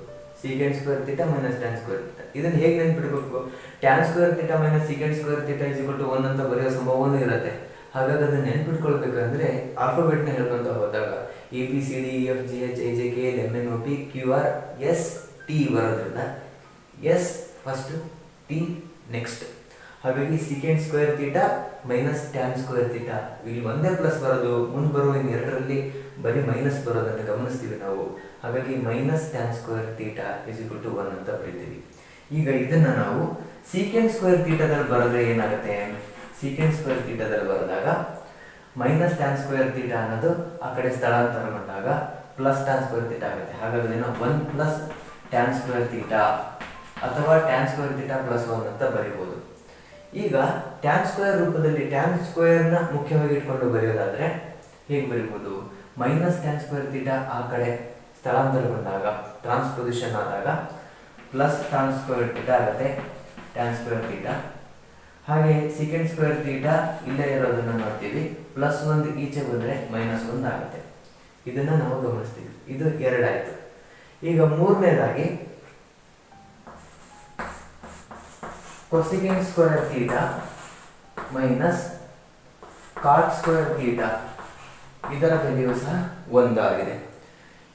Secant square theta minus tan square theta ಇದನ್ನು ಹೇಗೆ ನೆನ್ಪಿಡ್ಬೇಕು tan square theta minus secant square theta is equal to one ಅಂತ ಬರೆಯೋ ಸಂಭವವೂ ಇರುತ್ತೆ. ಹಾಗಾಗಿ ಅದನ್ನು ನೆನ್ಪಿಟ್ಕೊಳ್ಬೇಕಂದ್ರೆ ಆಲ್ಫಾಬೆಟ್ನ ಹೇಳ್ಕೊಂತ ಹೋದಾಗ A P C D F G H I J K L M N O P Q R S T ಬರೋದ್ರಿಂದ ಎಸ್ ಫಸ್ಟ್ ಟಿ ನೆಕ್ಸ್ಟ್ ಹಾಗಾಗಿ secant square theta minus tan square theta ಇಲ್ಲಿ ಒಂದೇ ಪ್ಲಸ್ ಬರೋದು, ಮುಂದೆ ಬರುವ ಇನ್ನು ಎರಡರಲ್ಲಿ ಬರೀ ಮೈನಸ್ ಬರೋದನ್ನು ಗಮನಿಸ್ತೀವಿ ನಾವು. ಹಾಗಾಗಿ minus tan square theta is equal to one ಅಂತ ಬರೀತೀವಿ. ಈಗ ಇದನ್ನ ನಾವು ಸೀಕೆಂಡ್ ಸ್ಕ್ವೇರ್ ತೀಟಾದಲ್ಲಿ ಬರೆದ್ರೆ ಏನಾಗುತ್ತೆ? ಸೀಕೆಂಡ್ ಸ್ಕ್ವೇರ್ ತೀಟಾದಲ್ಲಿ ಬರೆದಾಗ ಮೈನಸ್ ಟ್ಯಾನ್ ಸ್ಕ್ವೇರ್ ತೀಟಾ ಅನ್ನೋದು ಆ ಕಡೆ ಸ್ಥಳಾಂತರ ಬಂದಾಗ ಪ್ಲಸ್ ಟ್ಯಾನ್ ಸ್ಕ್ವೇರ್ ತೀಟಾ ಆಗುತ್ತೆ. ಹಾಗಾಗಿ ಅದನ್ನ one plus tan square theta ಅಥವಾ tan square theta plus one ಅಂತ ಬರೀಬಹುದು ಈಗ ಟ್ಯಾನ್ ಸ್ಕ್ವೇರ್ ರೂಪದಲ್ಲಿ ಟ್ಯಾನ್ ಸ್ಕ್ವೇರ್ನ ಮುಖ್ಯವಾಗಿ ಇಟ್ಕೊಂಡು ಬರೆಯೋದಾದ್ರೆ ಹೇಗೆ ಬರೀಬಹುದು ಮೈನಸ್ ಟ್ಯಾನ್ ಸ್ಕ್ವೇರ್ ತೀಟಾ ಆ ಕಡೆ ಸ್ಥಳಾಂತರಗೊಂಡಾಗ ಟ್ರಾನ್ಸ್ಪೊಸಿಷನ್ ಆದಾಗ ಪ್ಲಸ್ ಟ್ಯಾನ್ ಸ್ಕ್ವೇರ್ ತೀಟಾ ಆಗುತ್ತೆ ಟ್ಯಾನ್ ಸ್ಕ್ವೇರ್ ತೀಟಾ ಹಾಗೆ ಸೆಕೆಂಡ್ ಸ್ಕ್ವೇರ್ ತೀಟಾ ಇಲ್ಲೇ ಇರೋದನ್ನ ನೋಡ್ತೀವಿ ಪ್ಲಸ್ ಒಂದು ಈಚೆ ಬಂದ್ರೆ ಮೈನಸ್ ಒಂದು ಆಗುತ್ತೆ. ಇದನ್ನ ನಾವು ಗಮನಿಸ್ತೀವಿ. ಇದು ಎರಡಾಯಿತು. ಈಗ ಮೂರನೇದಾಗಿ cosecant square theta minus cot square theta ಇದರ ಬೆಲೆಯು ಸಹ ಒಂದಾಗಿದೆ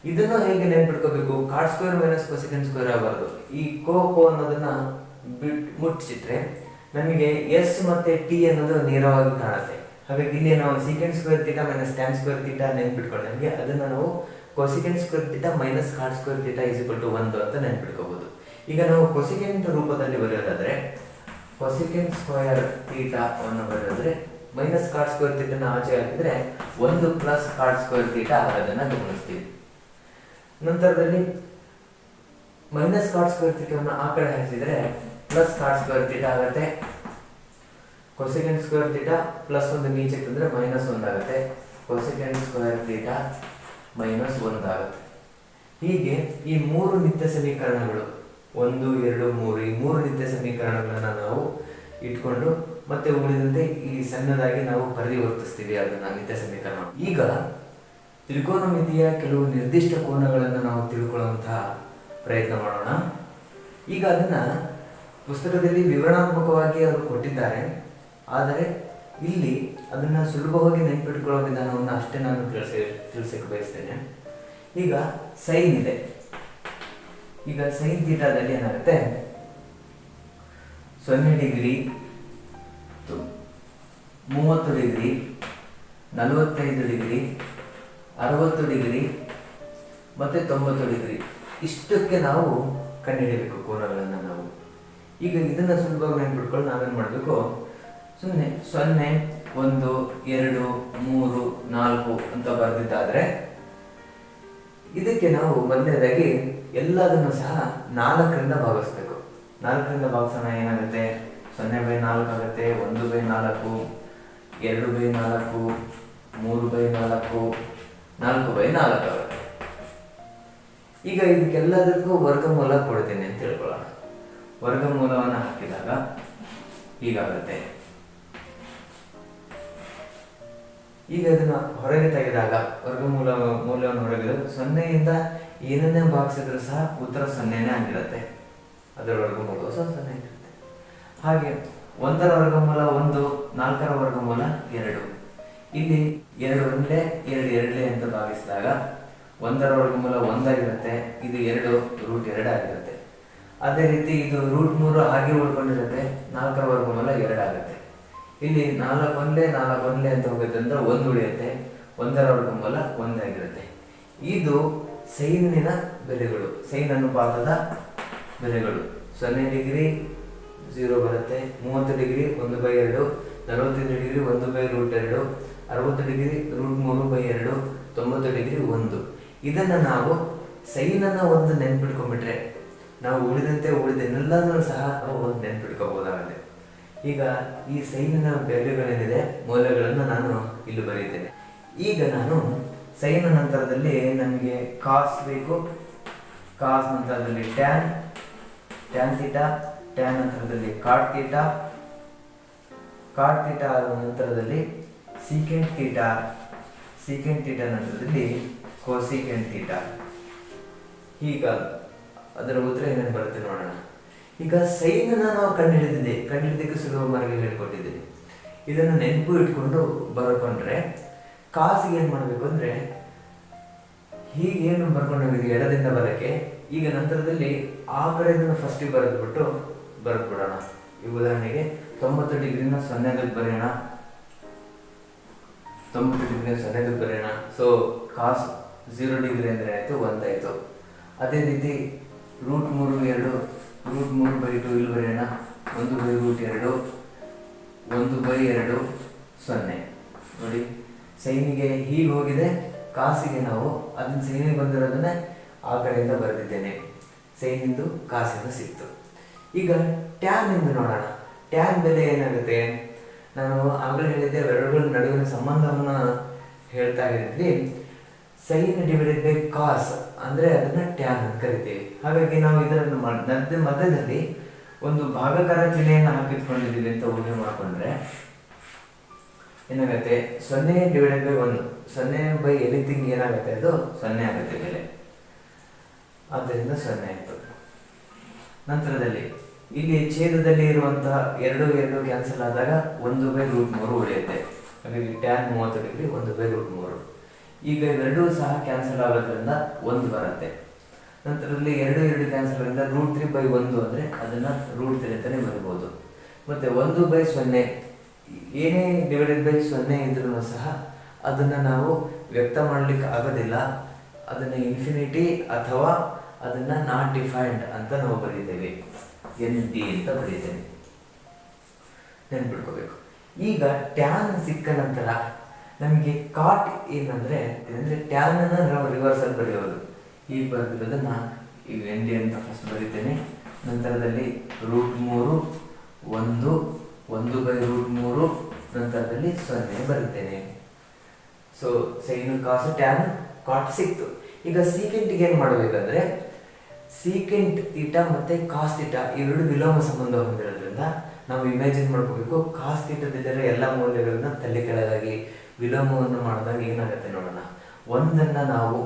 ಇದನ್ನು ಹೇಗೆ ನೆನ್ಪಿಟ್ಕೋಬೇಕು cot square minus cosecant square ಆಗಬಾರ್ದು. ಈ ಕೋ ಕೋ ಅನ್ನೋದನ್ನ ಬಿಟ್ ಮುಟ್ಟಿಸಿಟ್ರೆ ನಮಗೆ ಎಸ್ ಮತ್ತೆ ಟಿ ಅನ್ನೋದು ನೇರವಾಗಿ ಕಾಣುತ್ತೆ. ಹಾಗಾಗಿ ಇಲ್ಲಿ ನಾವು secant square theta minus tan square theta ನೆನ್ಪಿಟ್ಕೊಂಡಂಗೆ ಅದನ್ನ ನಾವು cosecant square theta minus cot square theta is equal to ಒಂದು ಅಂತ ನೆನ್ಪಿಟ್ಕೋಬಹುದು ಈಗ ನಾವು ಕೊಸಿಕೆಂಡ್ ರೂಪದಲ್ಲಿ ಬರೆಯೋದಾದ್ರೆ ಕೊಸಿಕೆಂಡ್ ಸ್ಕ್ವೇರ್ ತೀಟ ಅನ್ನು ಬರೆಯೋದ್ರೆ ಮೈನಸ್ ಕಾರ್ಡ್ ಸ್ಕ್ವೇರ್ ತೀಟನ್ನು ಆಚೆ ಹಾಕಿದ್ರೆ ಒಂದು ಪ್ಲಸ್ ಕಾಟ್ ಸ್ಕ್ವೇರ್ ತೀಟ ಅದನ್ನು ಗಮನಿಸ್ತೀವಿ ನಂತರದಲ್ಲಿ ಮೈನಸ್ ಕಾರ್ಡ್ ಸ್ಕ್ವೇರ್ ತೀಟವನ್ನು ಆ ಕಡೆ ಹಾಕಿದ್ರೆ ಪ್ಲಸ್ ಕಾಟ್ ಸ್ಕ್ವೇರ್ ತೀಟ ಆಗುತ್ತೆ. ಕೊಸೆಕೆಂಡ್ ಸ್ಕ್ವೇರ್ ತೀಟ ಪ್ಲಸ್ ಒಂದು ನೀಚೆ ತಂದ್ರೆ ಮೈನಸ್ ಒಂದಾಗುತ್ತೆ ಕೊಸೆಕೆಂಡ್ ಸ್ಕ್ವೇರ್ ತೀಟ ಮೈನಸ್ ಒಂದಾಗುತ್ತೆ ಹೀಗೆ ಈ ಮೂರು ನಿತ್ಯ ಸಮೀಕರಣಗಳು ಒಂದು, ಎರಡು, ಮೂರು ಈ ಮೂರು ನಿತ್ಯ ಸಮೀಕರಣಗಳನ್ನು ನಾವು ಇಟ್ಕೊಂಡು ಮತ್ತೆ ಉಳಿದಂತೆ ಈ ಸಣ್ಣದಾಗಿ ನಾವು ಪರಿವರ್ತಿಸ್ತೀವಿ ಅದನ್ನ ನಿತ್ಯ ಸಮೀಕರಣ. ಈಗ ತ್ರಿಕೋನಮಿತಿಯ ಕೆಲವು ನಿರ್ದಿಷ್ಟ ಕೋನಗಳನ್ನು ನಾವು ತಿಳ್ಕೊಳ್ಳುವಂತಹ ಪ್ರಯತ್ನ ಮಾಡೋಣ. ಈಗ ಅದನ್ನ ಪುಸ್ತಕದಲ್ಲಿ ವಿವರಣಾತ್ಮಕವಾಗಿ ಅವರು ಕೊಟ್ಟಿದ್ದಾರೆ. ಆದರೆ ಇಲ್ಲಿ ಅದನ್ನ ಸುಲಭವಾಗಿ ನೆನ್ಪಿಟ್ಕೊಳ್ಳೋ ವಿಧಾನವನ್ನು ಅಷ್ಟೇ ನಾನು ತಿಳಿಸಿ, ತಿಳಿಸಕ್ಕೆ ಬಯಸ್ತೇನೆ. ಈಗ ಸೈನ್ ಇದೆ. ಈಗ ಸೈನ್ ತೀಟಾದಲ್ಲಿ ಏನಾಗುತ್ತೆ? ಸೊನ್ನೆ ಡಿಗ್ರಿ ತು- ಮೂವತ್ತು ಡಿಗ್ರಿ, ನಲವತ್ತೈದು ಡಿಗ್ರಿ, ಅರವತ್ತು ಡಿಗ್ರಿ, ಮತ್ತೆ ತೊಂಬತ್ತು ಡಿಗ್ರಿ. ಇಷ್ಟಕ್ಕೆ ನಾವು ಕಂಡುಹಿಡಿಯಬೇಕು ಕೋನಗಳನ್ನು ನಾವು. ಈಗ ಇದನ್ನು ಸುಲಭವಾಗಿ ನೆನ್ಪಿಟ್ಕೊಂಡು ನಾವೇನು ಮಾಡಬೇಕು? ಸುಮ್ಮನೆ ಸೊನ್ನೆ, ಒಂದು, ಎರಡು, ಮೂರು, ನಾಲ್ಕು ಅಂತ ಬರೆದಿದ್ದಾದರೆ ಇದಕ್ಕೆ ನಾವು ಮೊದಲನೇದಾಗಿ ಎಲ್ಲದನ್ನು ಸಹ ನಾಲ್ಕರಿಂದ ಭಾಗಿಸ್ಬೇಕು. ನಾಲ್ಕರಿಂದ ಭಾಗಿಸೋಣ ಏನಾಗುತ್ತೆ? ಸೊನ್ನೆ ಬೈ ನಾಲ್ಕು ಆಗುತ್ತೆ, ಒಂದು ಬೈ ನಾಲ್ಕು, ಎರಡು ಬೈ ನಾಲ್ಕು, ಮೂರು ಬೈ ನಾಲ್ಕು ನಾಲ್ಕು ಬೈ ನಾಲ್ಕು ಆಗುತ್ತೆ. ಈಗ ಇದಕ್ಕೆಲ್ಲದಕ್ಕೂ ವರ್ಗಮೂಲ ಕೊಡ್ತೀನಿ ಅಂತ ತಿಳ್ಕೊಳ್ಳೋಣ. ವರ್ಗಮೂಲವನ್ನು ಹಾಕಿದಾಗ ಹೀಗಾಗುತ್ತೆ. ಈಗ ಇದನ್ನ ಹೊರಗೆ ತೆಗೆದಾಗ, ವರ್ಗಮೂಲ ಮೂಲವನ್ನು ಹೊರಗೆ ಸೊನ್ನೆಯಿಂದ ಏನನ್ನೇ ಭಾಗಿಸಿದ್ರು ಸಹ ಉತ್ತರ ಸೊನ್ನೆನೇ ಆಗಿರುತ್ತೆ. ಅದರ ವರ್ಗಮೂಲ ಸಹ ಸೊನ್ನೆ ಹಾಗೆ ಒಂದರ ವರ್ಗಮೂಲ ಒಂದು, ನಾಲ್ಕರ ವರ್ಗಮೂಲ ಎರಡು. ಇಲ್ಲಿ ಎರಡು ಒಂದೇ ಎರಡು ಎರಡೇ ಅಂತ ಭಾವಿಸಿದಾಗ ಒಂದರ ವರ್ಗಮೂಲ ಒಂದಾಗಿರುತ್ತೆ, ಇದು ಎರಡು ರೂಟ್ ಎರಡು ಆಗಿರುತ್ತೆ. ಅದೇ ರೀತಿ ಇದು ರೂಟ್ ಮೂರು ಹಾಗೆ ಉಳ್ಕೊಂಡಿರುತ್ತೆ, ನಾಲ್ಕರ ವರ್ಗಮೂಲ ಎರಡು ಆಗುತ್ತೆ. ಇಲ್ಲಿ ನಾಲ್ಕು ಒಂದೇ ನಾಲ್ಕು ಒಂದೇ ಅಂತ ಹೋಗುತ್ತೆ ಒಂದು ಉಳಿಯುತ್ತೆ, ಒಂದರ ವರ್ಗಮೂಲ ಒಂದಾಗಿರುತ್ತೆ ಇದು ಸೈನಿನ ಬೆಲೆಗಳು, ಸೈನ್ ಅನುಪಾತದ ಬೆಲೆಗಳು. ಸೊನ್ನೆ ಡಿಗ್ರಿ ಝೀರೋ ಬರುತ್ತೆ. ಮೂವತ್ತು ಡಿಗ್ರಿ ಒಂದು ಬೈ ಎರಡು, ನಲವತ್ತೈದು ಡಿಗ್ರಿ ಒಂದು ಬೈ ರೂಟ್ ಎರಡು, ಅರವತ್ತು ಡಿಗ್ರಿ ರೂಟ್ ಮೂರು ಬೈ ಎರಡು, ತೊಂಬತ್ತು ಡಿಗ್ರಿ ಒಂದು. ಇದನ್ನು ನಾವು ಸೈನನ್ನು ಒಂದು ನೆನ್ಪಿಟ್ಕೊಂಡ್ಬಿಟ್ರೆ, ನಾವು ಉಳಿದಂತೆ ಉಳಿದನ್ನೆಲ್ಲನೂ ಸಹ ನಾವು ಒಂದು ನೆನ್ಪಿಟ್ಕೋಬೋದಾಗುತ್ತೆ. ಈಗ ಈ ಸೈನಿನ ಬೆಲೆಗಳೇನಿದೆ ಮೌಲ್ಯಗಳನ್ನು ನಾನು ಇಲ್ಲಿ ಬರೀತೇನೆ. ಈಗ ನಾನು ಸೈನ ನಂತರದಲ್ಲಿ ನಮಗೆ ಕಾಸ್ ಬೇಕು. ಕಾಸ್ ನಂತರದಲ್ಲಿ ಟ್ಯಾನ್ ಟ್ಯಾನ್ ತೀಟಾ ಟ್ಯಾನ್ ನಂತರದಲ್ಲಿ ಕಾಟ್ ತೀಟಾ ಕಾಟ್ ಆದ ನಂತರದಲ್ಲಿ ಸೀಕೆಂಟ್ ತೀಟಾ ಸೀಕೆಂಟ್ ತೀಟಾ ನಂತರದಲ್ಲಿ ಕೋಸಿಕೆಂಟ್ ತೀಟಾ ಈಗ ಅದರ ಉತ್ತರ ಏನೇನು ಬರುತ್ತೆ ನೋಡೋಣ. ಈಗ ಸೈನ್ ನಾವು ಕಂಡುಹಿಡಿದಿದ್ದೆ ಕಂಡುಹಿಡಿದಕ್ಕೆ ಸುಲಭ ಮಾರ್ಗ ಹೇಳ್ಕೊಟ್ಟಿದ್ದೀನಿ. ಇದನ್ನು ನೆನಪು ಇಟ್ಕೊಂಡು ಬರ್ಕೊಂಡ್ರೆ ಕಾಸಿಗೆ ಏನು ಮಾಡಬೇಕು ಅಂದರೆ ಹೀಗೇನು ಬರ್ಕೊಂಡು ಹೋಗಿದ್ದೀವಿ ಎಡದಿಂದ ಬರೋಕ್ಕೆ ಈಗ ನಂತರದಲ್ಲಿ ಆ ಕಡೆ ಫಸ್ಟಿಗೆ ಬರೆದ್ಬಿಟ್ಟು ಬರೆದ್ಬಿಡೋಣ. ಈ ಉದಾಹರಣೆಗೆ ತೊಂಬತ್ತು ಡಿಗ್ರಿನ ಸೊನ್ನೆದಲ್ಲಿ ಬರೆಯೋಣ. ತೊಂಬತ್ತು ಡಿಗ್ರಿ ಸೊನ್ನೆದು ಬರೆಯೋಣ. ಸೊ ಕಾಸ್ ಝೀರೋ ಡಿಗ್ರಿ ಅಂದರೆ ಆಯಿತು ಒಂದಾಯಿತು ಅದೇ ರೀತಿ ರೂಟ್ ಮೂರು ಎರಡು ರೂಟ್ ಮೂರು ಬೈ ಟು ಇಲ್ಲಿ ಬರೆಯೋಣ. ಒಂದು ಬೈ ರೂಟ್ ಎರಡು, ಒಂದು ಬೈ ಎರಡು ಸೊನ್ನೆ. ನೋಡಿ, ಸೈನಿಗೆ ಹೀಗೆ ಹೋಗಿದೆ. ಕಾಸಿಗೆ ನಾವು ಅದನ್ನ ಸೈನಿಗೆ ಬಂದಿರೋದನ್ನೇ ಆ ಕಡೆಯಿಂದ ಬರೆದಿದ್ದೇನೆ. ಸೈನಿಂದು ಕಾಸಿಂದ ಸಿಕ್ತು. ಈಗ ಟ್ಯಾನ್ ಎಂದು ನೋಡೋಣ. ಟ್ಯಾನ್ ಬೆಲೆ ಏನಾಗುತ್ತೆ? ನಾನು ಆಗಲೇ ಹೇಳಿದ್ದೆ ಎರಡುಗಳ ನಡುವಿನ ಸಂಬಂಧವನ್ನು ಹೇಳ್ತಾ ಇದ್ವಿ. ಸೈನ್ ಡಿವೈಡೆಡ್ ಬೈ ಕಾಸ್ ಅಂದರೆ ಅದನ್ನ ಟ್ಯಾನ್ ಅಂತ ಕರಿತೀವಿ. ಹಾಗಾಗಿ ನಾವು ಮಧ್ಯ ಮಧ್ಯದಲ್ಲಿ ಒಂದು ಭಾಗಕಾರ ಚಿಹ್ನೆಯನ್ನು ಹಾಕಿಟ್ಕೊಂಡಿದ್ದೀವಿ ಅಂತ ಊಹೆ ಮಾಡಿಕೊಂಡ್ರೆ ಏನಾಗುತ್ತೆ? ಸೊನ್ನೆ ಡಿವೈಡೆಡ್ ಬೈ ಒನ್ ಸೊನ್ನೆ ಬೈ ಎನಿಥಿಂಗ್ ಏನಾಗುತ್ತೆ ಅದು? ಸೊನ್ನೆ ಆಗುತ್ತೆ ಬೆಲೆ. ಆದ್ದರಿಂದ ಸೊನ್ನೆ ಆಯಿತು. ನಂತರದಲ್ಲಿ ಇಲ್ಲಿ ಛೇದದಲ್ಲಿ ಇರುವಂತಹ ಎರಡು ಎರಡು ಕ್ಯಾನ್ಸಲ್ ಆದಾಗ ಒಂದು ಬೈ ರೂಟ್ ಮೂರು ಉಳಿಯುತ್ತೆ. ಹಾಗಾಗಿ ಟ್ಯಾನ್ ಮೂವತ್ತು ಡಿಗ್ರಿ ಒಂದು ಬೈ ರೂಟ್ ಮೂರು. ಈಗ ಇವೆರಡೂ ಸಹ ಕ್ಯಾನ್ಸಲ್ ಆಗೋದ್ರಿಂದ ಒಂದು ಬರುತ್ತೆ. ನಂತರದಲ್ಲಿ ಎರಡು ಎರಡು ಕ್ಯಾನ್ಸಲ್ ಆಗೋದ್ರಿಂದ ರೂಟ್ ತ್ರೀ ಬೈ ಒಂದು ಅಂದರೆ ಅದನ್ನು ರೂಟ್ ತ್ರೀ ಅಂತಲೇ ಬರಿಬೋದು. ಮತ್ತು ಒಂದು ಬೈ ಸೊನ್ನೆ, ಏನೇ ಡಿವೈಡೆಡ್ ಬೈ ಸೊನ್ನೆ ಇದ್ರೂ ಸಹ ಅದನ್ನು ನಾವು ವ್ಯಕ್ತ ಮಾಡಲಿಕ್ಕೆ ಆಗೋದಿಲ್ಲ. ಅದನ್ನು ಇನ್ಫಿನಿಟಿ ಅಥವಾ ಅದನ್ನು ನಾಟ್ ಡಿಫೈನ್ಡ್ ಅಂತ ನಾವು ಬರೀತೇವೆ. ಎನ್ ಡಿ ಅಂತ ಬರೀತೇವೆ. ನೆನ್ಪಿಟ್ಕೋಬೇಕು. ಈಗ ಟ್ಯಾನ್ ಸಿಕ್ಕ ನಂತರ ನಮಗೆ ಕಾಟ್ ಏನಂದರೆ, ಏನಂದ್ರೆ ಟ್ಯಾನ್ ಅನ್ನ ನಾವು ರಿವರ್ಸ್ ಅಲ್ಲಿ ಬರೆಯೋದು. ಈಗ ಬರ್ತಿರೋದನ್ನ ಈಗ ಎನ್ ಡಿ ಅಂತ ಫಸ್ಟ್ ಬರೀತೇನೆ. ನಂತರದಲ್ಲಿ ರೂಟ್ ಮೂರು, ಒಂದು ಒಂದು ಬೈ ರೂಟ್ ಮೂರು, ನಂತರದಲ್ಲಿ ಸೊನ್ನೆ ಬರೀತೇನೆ. So sine cos tan cot ಸಿಕ್ತು. ಈಗ ಸೀಕೆಂಟಿಗೆ ಏನು ಮಾಡಬೇಕಂದ್ರೆ ಸೀಕೆಂಟ್ ತೀಟ ಮತ್ತು ಕಾಸ್ ತೀಟ ಇವೆರಡು ವಿಲೋಮ ಸಂಬಂಧ ಹೊಂದಿರೋದ್ರಿಂದ ನಾವು ಇಮ್ಯಾಜಿನ್ ಮಾಡ್ಕೋಬೇಕು. ಕಾಸ್ ಇಟದಿದ್ದರೆ ಎಲ್ಲ ಮೌಲ್ಯಗಳನ್ನ ತಲೆ ಕೆಳಗಾಗಿ ವಿಲೋಮವನ್ನು ಮಾಡಿದಾಗ ಏನಾಗುತ್ತೆ ನೋಡೋಣ. ಒಂದನ್ನು ನಾವು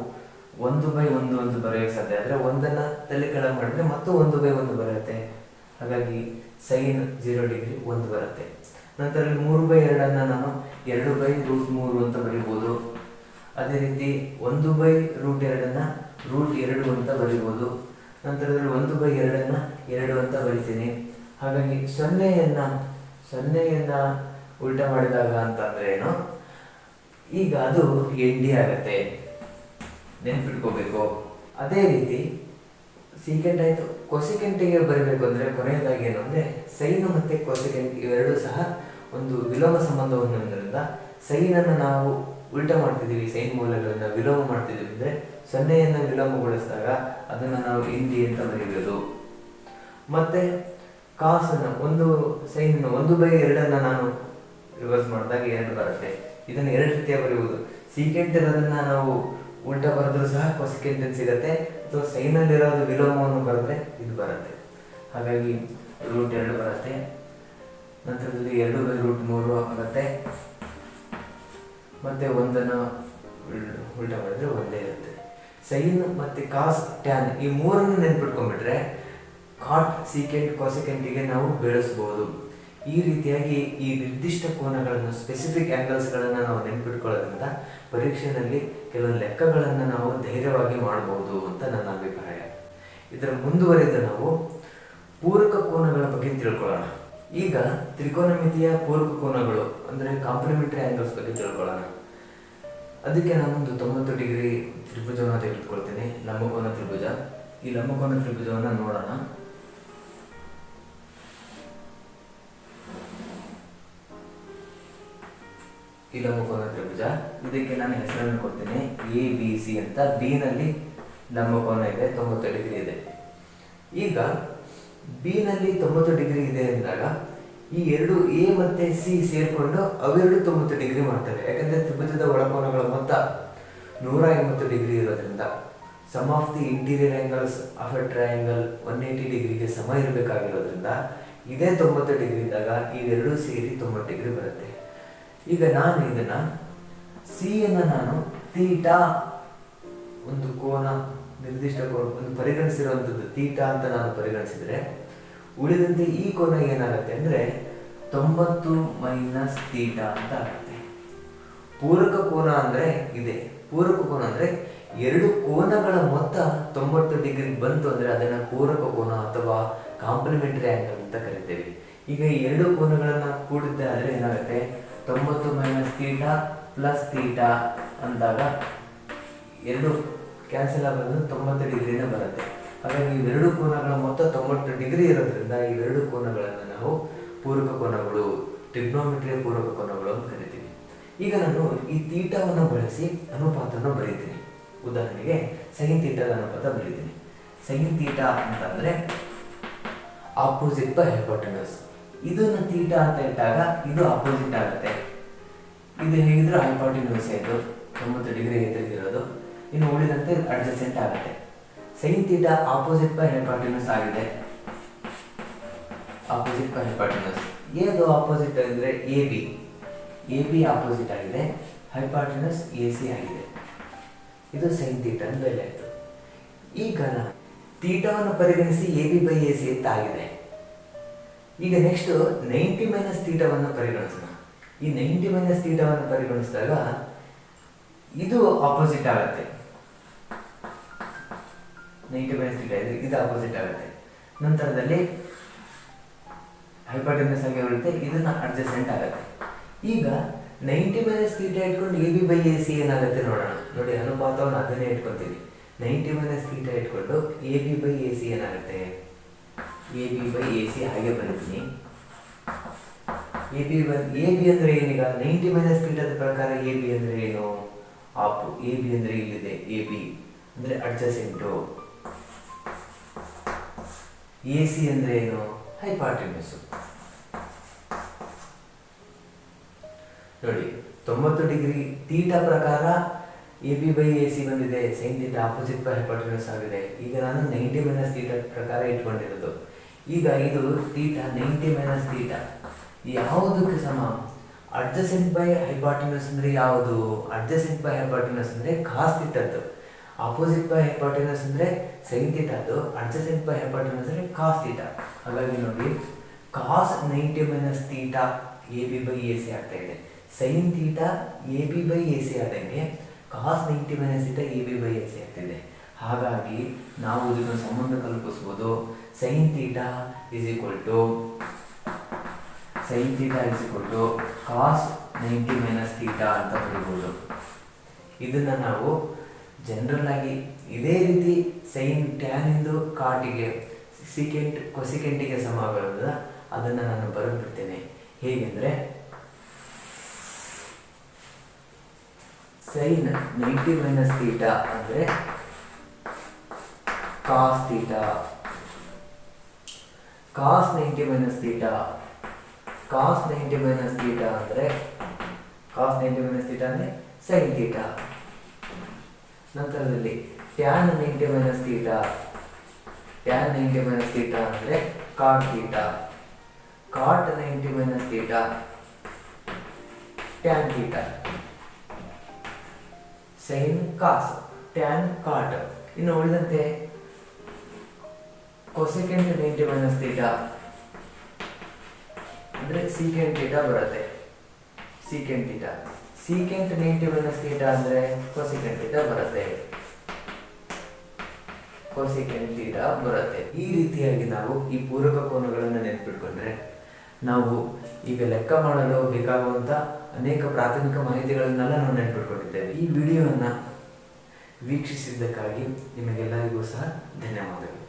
ಒಂದು ಬೈ ಒಂದು ಒಂದು ಬರೆಯೋಕ್ಕೆ ಸಾಧ್ಯ ಆದರೆ ಒಂದನ್ನು ತಲೆ ಕೆಳಗೆ ಮಾಡಿದ್ರೆ ಮತ್ತು ಒಂದು ಬೈ ಒಂದು ಬರುತ್ತೆ. ಹಾಗಾಗಿ ಸೈನ್ ಜೀರೋ ಡಿಗ್ರಿ ಒಂದು ಬರುತ್ತೆ. ನಂತರ ಮೂರು ಬೈ ಎರಡನ್ನು ನಾನು ಎರಡು ಬೈ ರೂಟ್ ಮೂರು ಅಂತ ಬರಿಬೋದು. ಅದೇ ರೀತಿ ಒಂದು ಬೈ ರೂಟ್ ಎರಡನ್ನು ರೂಟ್ ಎರಡು ಅಂತ ಬರಿಬೋದು. ನಂತರದಲ್ಲಿ ಒಂದು ಬೈ ಎರಡನ್ನು ಎರಡು ಅಂತ ಬರಿತೀನಿ. ಹಾಗಾಗಿ ಸೊನ್ನೆಯನ್ನ ಸೊನ್ನೆಯನ್ನ ಉಲ್ಟಾ ಮಾಡಿದಾಗ ಅಂತಂದ್ರೆ ಏನು? ಈಗ ಅದು ಎನ್ ಡಿ ಆಗತ್ತೆ. ನೆನ್ಪಿಟ್ಕೋಬೇಕು. ಅದೇ ರೀತಿ ಸೀಕೆಂಟ್ ಆಯಿತು. ಕೊಸಿಕೆಂಟಿಗೆ ಬರಬೇಕು ಅಂದರೆ ಕೊನೆಯದಾಗಿ ಏನು ಅಂದರೆ ಸೈನ್ ಮತ್ತು ಕೊಸಿಕೆಂಟ್ ಇವೆರಡೂ ಸಹ ಒಂದು ವಿಲೋಮ ಸಂಬಂಧವನ್ನು ಹೊಂದಿರೋದ್ರಿಂದ ಸೈನನ್ನು ನಾವು ಉಲ್ಟಾ ಮಾಡ್ತಿದ್ದೀವಿ. ಸೈನ್ ಮೂಲಗಳನ್ನು ವಿಲೋಮ ಮಾಡ್ತಿದ್ದೀವಿ ಅಂದರೆ ಸೊನ್ನೆಯನ್ನು ವಿಳಂಬಗೊಳಿಸಿದಾಗ ಅದನ್ನು ನಾವು ಹಿಂದಿ ಅಂತ ಬರೀಬೋದು ಮತ್ತೆ ಕಾಸನ್ನು ಒಂದು ಸೈನ್ ಒಂದು ಬೈ ಎರಡನ್ನು ನಾನು ರಿವರ್ಸ್ ಮಾಡಿದಾಗ ಎರಡು ಬರುತ್ತೆ? ಇದನ್ನು ಎರಡು ರೀತಿಯ ಬರೆಯುವುದು. ಸೀಕೆಂಟ್ ಇರೋದನ್ನು ನಾವು ಉಲ್ಟಾ ಬರೆದ್ರೂ ಸಹ ಕೊಸಿಕೆಂಟ್ ಸಿಗುತ್ತೆ. ಅಥವಾ ಸೈನಲ್ಲಿರೋದು ವಿಲೋಮವನ್ನು ಬರೆದ್ರೆ ಇದು ಬರುತ್ತೆ. ಹಾಗಾಗಿ ರೂಟ್ ಎರಡು ಬರುತ್ತೆ. ನಂತರದಲ್ಲಿ ಎರಡು ಬೈ ರೂಟ್ ಮೂರು ಬರುತ್ತೆ ಮತ್ತೆ ಒಂದನ್ನು ಉಲ್ಟ ಮಾಡಿದ್ರೆ ಒಂದೇ ಇರುತ್ತೆ. ಸೈನ್ ಮತ್ತೆ ಕಾಸ್ ಟ್ಯಾನ್ ಈ ಮೂರನ್ನು ನೆನ್ಪಿಟ್ಕೊಂಡ್ಬಿಟ್ರೆ ಕಾಟ್ ಸೀಕೆಂಟ್ ಕಾಸಿಕೆಂಟಿಗೆ ನಾವು ಬೆಳೆಸ್ಬೋದು. ಈ ರೀತಿಯಾಗಿ ಈ ನಿರ್ದಿಷ್ಟ ಕೋನಗಳನ್ನು ಸ್ಪೆಸಿಫಿಕ್ ಆ್ಯಂಗಲ್ಸ್ಗಳನ್ನು ನಾವು ನೆನ್ಪಿಟ್ಕೊಳ್ಳೋದ್ರಿಂದ ಪರೀಕ್ಷೆಯಲ್ಲಿ ಕೆಲವು ಲೆಕ್ಕಗಳನ್ನು ನಾವು ಧೈರ್ಯವಾಗಿ ಮಾಡಬಹುದು ಅಂತ ನನ್ನ ಅಭಿಪ್ರಾಯ. ಇದರ ಮುಂದುವರೆದು ನಾವು ಪೂರಕ ಕೋನಗಳ ಬಗ್ಗೆ ತಿಳ್ಕೊಳ್ಳೋಣ. ಈಗ ತ್ರಿಕೋನಮಿತಿಯ ಪೂರಕ ಕೋನಗಳು, ಅಂದರೆ ಕಾಂಪ್ಲಿಮೆಂಟರಿ ಆ್ಯಂಗಲ್ಸ್ ಬಗ್ಗೆ ತಿಳ್ಕೊಳ್ಳೋಣ. ಅದಕ್ಕೆ ನಾನೊಂದು ತೊಂಬತ್ತು ಡಿಗ್ರಿ ತ್ರಿಭುಜವನ್ನು ತೆಗೆದುಕೊಳ್ತೇನೆ, ಲಂಬಕೋನ ತ್ರಿಭುಜ. ಈ ಲಂಬಕೋನ ತ್ರಿಭುಜವನ್ನು ನೋಡೋಣ. ಈ ಲಂಬಕೋನ ತ್ರಿಭುಜ, ಇದಕ್ಕೆ ನಾನು ಹೆಸರನ್ನು ಕೊಡ್ತೇನೆ ಎ ಬಿ ಸಿ ಅಂತ. ಬಿ ನಲ್ಲಿ ಲಂಬಕೋನ ಇದೆ, ತೊಂಬತ್ತು ಡಿಗ್ರಿ ಇದೆ. ಈಗ ಬಿ ನಲ್ಲಿ ತೊಂಬತ್ತು ಡಿಗ್ರಿ ಇದೆ ಅಂದಾಗ ಈ ಎರಡು ಎ ಮತ್ತೆ ಸಿ ಸೇರಿಕೊಂಡು ಅವೆರಡು ತೊಂಬತ್ತು ಡಿಗ್ರಿ ಮಾಡ್ತಾರೆ ಯಾಕಂದ್ರೆ ತ್ರಿಭುಜದ ಒಳಕೋನಗಳ ಮೊತ್ತ ನೂರ ಎಂಬತ್ತು ಡಿಗ್ರಿ ಇರೋದ್ರಿಂದ sum of the interior angles of a triangle one eighty ಡಿಗ್ರಿಗೆ ಸಮ ಇರಬೇಕಾಗಿರೋದ್ರಿಂದ ಇದೇ ತೊಂಬತ್ತು ಡಿಗ್ರಿ ಇದ್ದಾಗ ಇವೆರಡೂ ಸೇರಿ ತೊಂಬತ್ತು ಡಿಗ್ರಿ ಬರುತ್ತೆ. ಈಗ ನಾನು ಇದನ್ನ ಸಿ ಅನ್ನ ನಾನು ತೀಟಾ ಒಂದು ಕೋನ, ನಿರ್ದಿಷ್ಟ ಕೋನ, ಒಂದು ಪರಿಗಣಿಸಿರುವಂಥದ್ದು ತೀಟಾ ಅಂತ ನಾನು ಪರಿಗಣಿಸಿದರೆ ಉಳಿದಂತೆ ಈ ಕೋನ ಏನಾಗುತ್ತೆ ಅಂದ್ರೆ ತೊಂಬತ್ತು ಮೈನಸ್ ತೀಟ ಅಂತ ಆಗುತ್ತೆ. ಪೂರಕ ಕೋನ ಅಂದ್ರೆ ಇದೆ. ಪೂರಕ ಕೋನ ಅಂದ್ರೆ ಎರಡು ಕೋನಗಳ ಮೊತ್ತ ತೊಂಬತ್ತು ಡಿಗ್ರಿ ಬಂತು ಅಂದ್ರೆ ಅದನ್ನ ಪೂರಕ ಕೋನ ಅಥವಾ ಕಾಂಪ್ಲಿಮೆಂಟರಿ ಆಂಗಲ್ ಅಂತ ಕರಿತೇವೆ. ಈಗ ಎರಡು ಕೋನಗಳನ್ನು ಕೂಡಿದ್ದೆ ಆದರೆ ಏನಾಗುತ್ತೆ? ತೊಂಬತ್ತು ಮೈನಸ್ ತೀಟ ಪ್ಲಸ್ ತೀಟ ಅಂದಾಗ ಎರಡು ಕ್ಯಾನ್ಸಲ್ ಆಗೋದು ತೊಂಬತ್ತು ಡಿಗ್ರಿನೇ ಬರುತ್ತೆ. ಹಾಗಾಗಿ ಇವೆರಡು ಕೋನಗಳ ಮೊತ್ತ ತೊಂಬತ್ತು ಡಿಗ್ರಿ ಇರೋದ್ರಿಂದ ಇವೆರಡು ಕೋನಗಳನ್ನು ನಾವು ಪೂರಕ ಕೋನಗಳು ಟ್ರಿಗ್ನೋಮೆಟ್ರಿಯ ಪೂರಕ ಕೋನಗಳು ಅಂತ ಕರಿತೀವಿ. ಈಗ ನಾನು ಈ ತೀಟವನ್ನು ಬಳಸಿ ಅನುಪಾತವನ್ನು ಬರೀತೀನಿ. ಉದಾಹರಣೆಗೆ ಸೈನ್ ತೀಟದ ಅನುಪಾತ ಬರೀತೀನಿ. ಸೈನ್ ತೀಟಾ ಅಂತಂದರೆ ಆಪೋಸಿಟ್ ಬೈ ಹೈಪೋಟನಸ್ ಇದನ್ನು ತೀಟ ಅಂತ ಇಟ್ಟಾಗ ಇದು ಆಪೋಸಿಟ್ ಆಗುತ್ತೆ. ಇದು ಹೇಗಿದ್ರು ಹೈಪೋಟೆನಸ್ ಇದು ತೊಂಬತ್ತು ಡಿಗ್ರಿ ಎದುರಿಗಿರೋದು ಇನ್ನು ಉಳಿದಂತೆ ಅಡ್ಜಸ್ಟೆಂಟ್ ಆಗುತ್ತೆ. Sine theta opposite by hypotenuse ಆಗಿದೆ. ಆಪೋಸಿಟ್ ಬೈ ಎದು ಅಪೋಸಿಟ್ ಆಪೋಸಿಟ್ ಅಂದರೆ A B A B opposite ಆಗಿದೆ. ಹೈಪಾಟಿನಸ್ ಎ ಸಿ ಆಗಿದೆ. ಇದು ಸೈನ್ ತೀಟಾ ಬೆಲೆ ಆಯಿತು. ಈಗ ಥೀಟವನ್ನು ತೀಟವನ್ನು ಪರಿಗಣಿಸಿ A B by A C ಅಂತ ಆಗಿದೆ. ಈಗ ನೆಕ್ಸ್ಟ್ ನೈಂಟಿ ಮೈನಸ್ ತೀಟವನ್ನು ಪರಿಗಣಿಸೋಣ. ಈ ನೈಂಟಿ ಮೈನಸ್ ತೀಟವನ್ನು ಪರಿಗಣಿಸಿದಾಗ ಇದು ಆಪೋಸಿಟ್ ಆಗುತ್ತೆ. ನೈಂಟಿ ಮೈನಸ್ ತೀಟ ಇದು ಇದು ಆಪೋಸಿಟ್ ಆಗುತ್ತೆ. ನಂತರದಲ್ಲಿ ಹೈಪಾಟೆನಸ್ ಆಗಿ ಉಳಿಯುತ್ತೆ ಇದನ್ನ ಅಡ್ಜಸ್ಟೆಂಟ್ ಆಗುತ್ತೆ. ಈಗ ನೈಂಟಿ ಮೈನಸ್ ತೀಟ ಇಟ್ಕೊಂಡು A B by A C ಏನಾಗುತ್ತೆ ನೋಡೋಣ. ನೋಡಿ, ಅನುಪಾತವನ್ನು ಅದನ್ನೇ ಇಟ್ಕೊತೀವಿ ನೈಂಟಿ ಮೈನಸ್ ತೀಟ ಇಟ್ಕೊಂಡು A B by A C ಏನಾಗುತ್ತೆ? A B by A C ಹಾಗೆ ಬರೀತೀನಿ A B by A B ಅಂದರೆ ಏನೀಗ? ನೈಂಟಿ ಮೈನಸ್ ತೀಟದ ಪ್ರಕಾರ ಎ ಬಿ ಅಂದರೆ ಏನು? ಆಪು ಎ ಬಿ ಅಂದರೆ ಇಲ್ಲಿದೆ ಎ ಬಿ ಅಂದರೆ ಅಡ್ಜಸೆಂಟು ಎ ಸಿ ಅಂದರೆ ಏನು? ಹೈಪಾರ್ಟಿನಸ್ಸು ನೋಡಿ, ತೊಂಬತ್ತು ಡಿಗ್ರಿ ತೀಟಾ ಪ್ರಕಾರ A B by A C ಬಂದಿದೆ. Sine theta opposite by hypotenuse ಆಗಿದೆ. ಈಗ ನಾನು ನೈಂಟಿ ಮೈನಸ್ ತೀಟ ಪ್ರಕಾರ ಇಟ್ಕೊಂಡಿರೋದು. ಈಗ ಇದು ತೀಟಾ ನೈಂಟಿ ಮೈನಸ್ ತೀಟ ಯಾವುದಕ್ಕೆ ಸಮ? ಅಡ್ಜಸೆಂಟ್ ಬೈ ಹೈಪಾಟಿನಸ್ ಅಂದರೆ ಯಾವುದು? ಅಡ್ಜಸೆಂಟ್ ಬೈ ಹೈಪಾಟಿನಸ್ ಅಂದರೆ ಕಾಸ್ ತೀಟದ್ದು ಆಪೋಸಿಟ್ ಬೈ ಹೈಪಾಟಿನಸ್ ಅಂದರೆ ಸೈನ್ ತೀಟದ್ದು ಅಡ್ಜಸೆಂಟ್ ಬೈ ಹೈಪಾಟಿನಸ್ ಅಂದರೆ ಕಾಸ್ ತೀಟಾ ಹಾಗಾಗಿ ನೋಡಿ cos ninety minus theta A B by A C ಆಗ್ತಾ ಇದೆ. Sine theta A B by A C ಆದಂಗೆ cos ninety minus theta A B by A C ಆಗ್ತಿದೆ. ಹಾಗಾಗಿ ನಾವು ಇದನ್ನು ಸಂಬಂಧ ಕಲ್ಪಿಸ್ಬೋದು. Sine theta is equal to sine theta is equal to cos ninety minus theta ಅಂತ ಬರೀಬೋದು. ಇದನ್ನ ನಾವು ಜನರಲ್ ಆಗಿ ಇದೇ ರೀತಿ ಸೈನ್ ಟ್ಯಾನ್ ಇಂದು ಕಾಟಿಗೆ ಸಿಕೆಂಟ್ ಕೊಸಿಕೆಂಟಿಗೆ ಸಮ ಬರೋದ ಅದನ್ನು ನಾನು ಬರೆದ್ಬಿಡ್ತೇನೆ. ಹೇಗೆಂದ್ರೆ ಸೈನ್ ನೈಂಟಿ ಮೈನಸ್ ತೀಟಾ ಅಂದ್ರೆ cos theta cos ninety minus theta cos ninety minus theta ಅಂದ್ರೆ ಕಾಸ್ ನೈಂಟಿ ಮೈನಸ್ ತೀಟಾ ಅಂದ್ರೆ ಸೈನ್ ತೀಟಾ ನಂತರದಲ್ಲಿ tan ninety minus theta tan ninety minus theta ಅಂದ್ರೆ cot theta cot ninety minus theta tan theta sine cos tan cot ಇನ್ನು ಉಳಿದಂತೆ cosecant ninety minus theta ಅಂದ್ರೆ secant theta ಬರುತ್ತೆ. Secant theta secant ninety minus theta ಅಂದ್ರೆ cosecant theta ಬರುತ್ತೆ. Cosecant theta ಬರುತ್ತೆ. ಈ ರೀತಿಯಾಗಿ ನಾವು ಈ ಪೂರಕ ಕೋನಗಳನ್ನು ನೆನಪಿಟ್ಕೊಂಡ್ರೆ ನಾವು ಈಗ ಲೆಕ್ಕ ಮಾಡಲು ಬೇಕಾಗುವಂತ ಅನೇಕ ಪ್ರಾಥಮಿಕ ಮಾಹಿತಿಗಳನ್ನೆಲ್ಲ ನಾವು ನೆನಪಿಟ್ಕೊಂಡಿದ್ದೇವೆ. ಈ ವಿಡಿಯೋವನ್ನು ವೀಕ್ಷಿಸಿದ್ದಕ್ಕಾಗಿ ನಿಮಗೆಲ್ಲರಿಗೂ ಸಹ ಧನ್ಯವಾದಗಳು.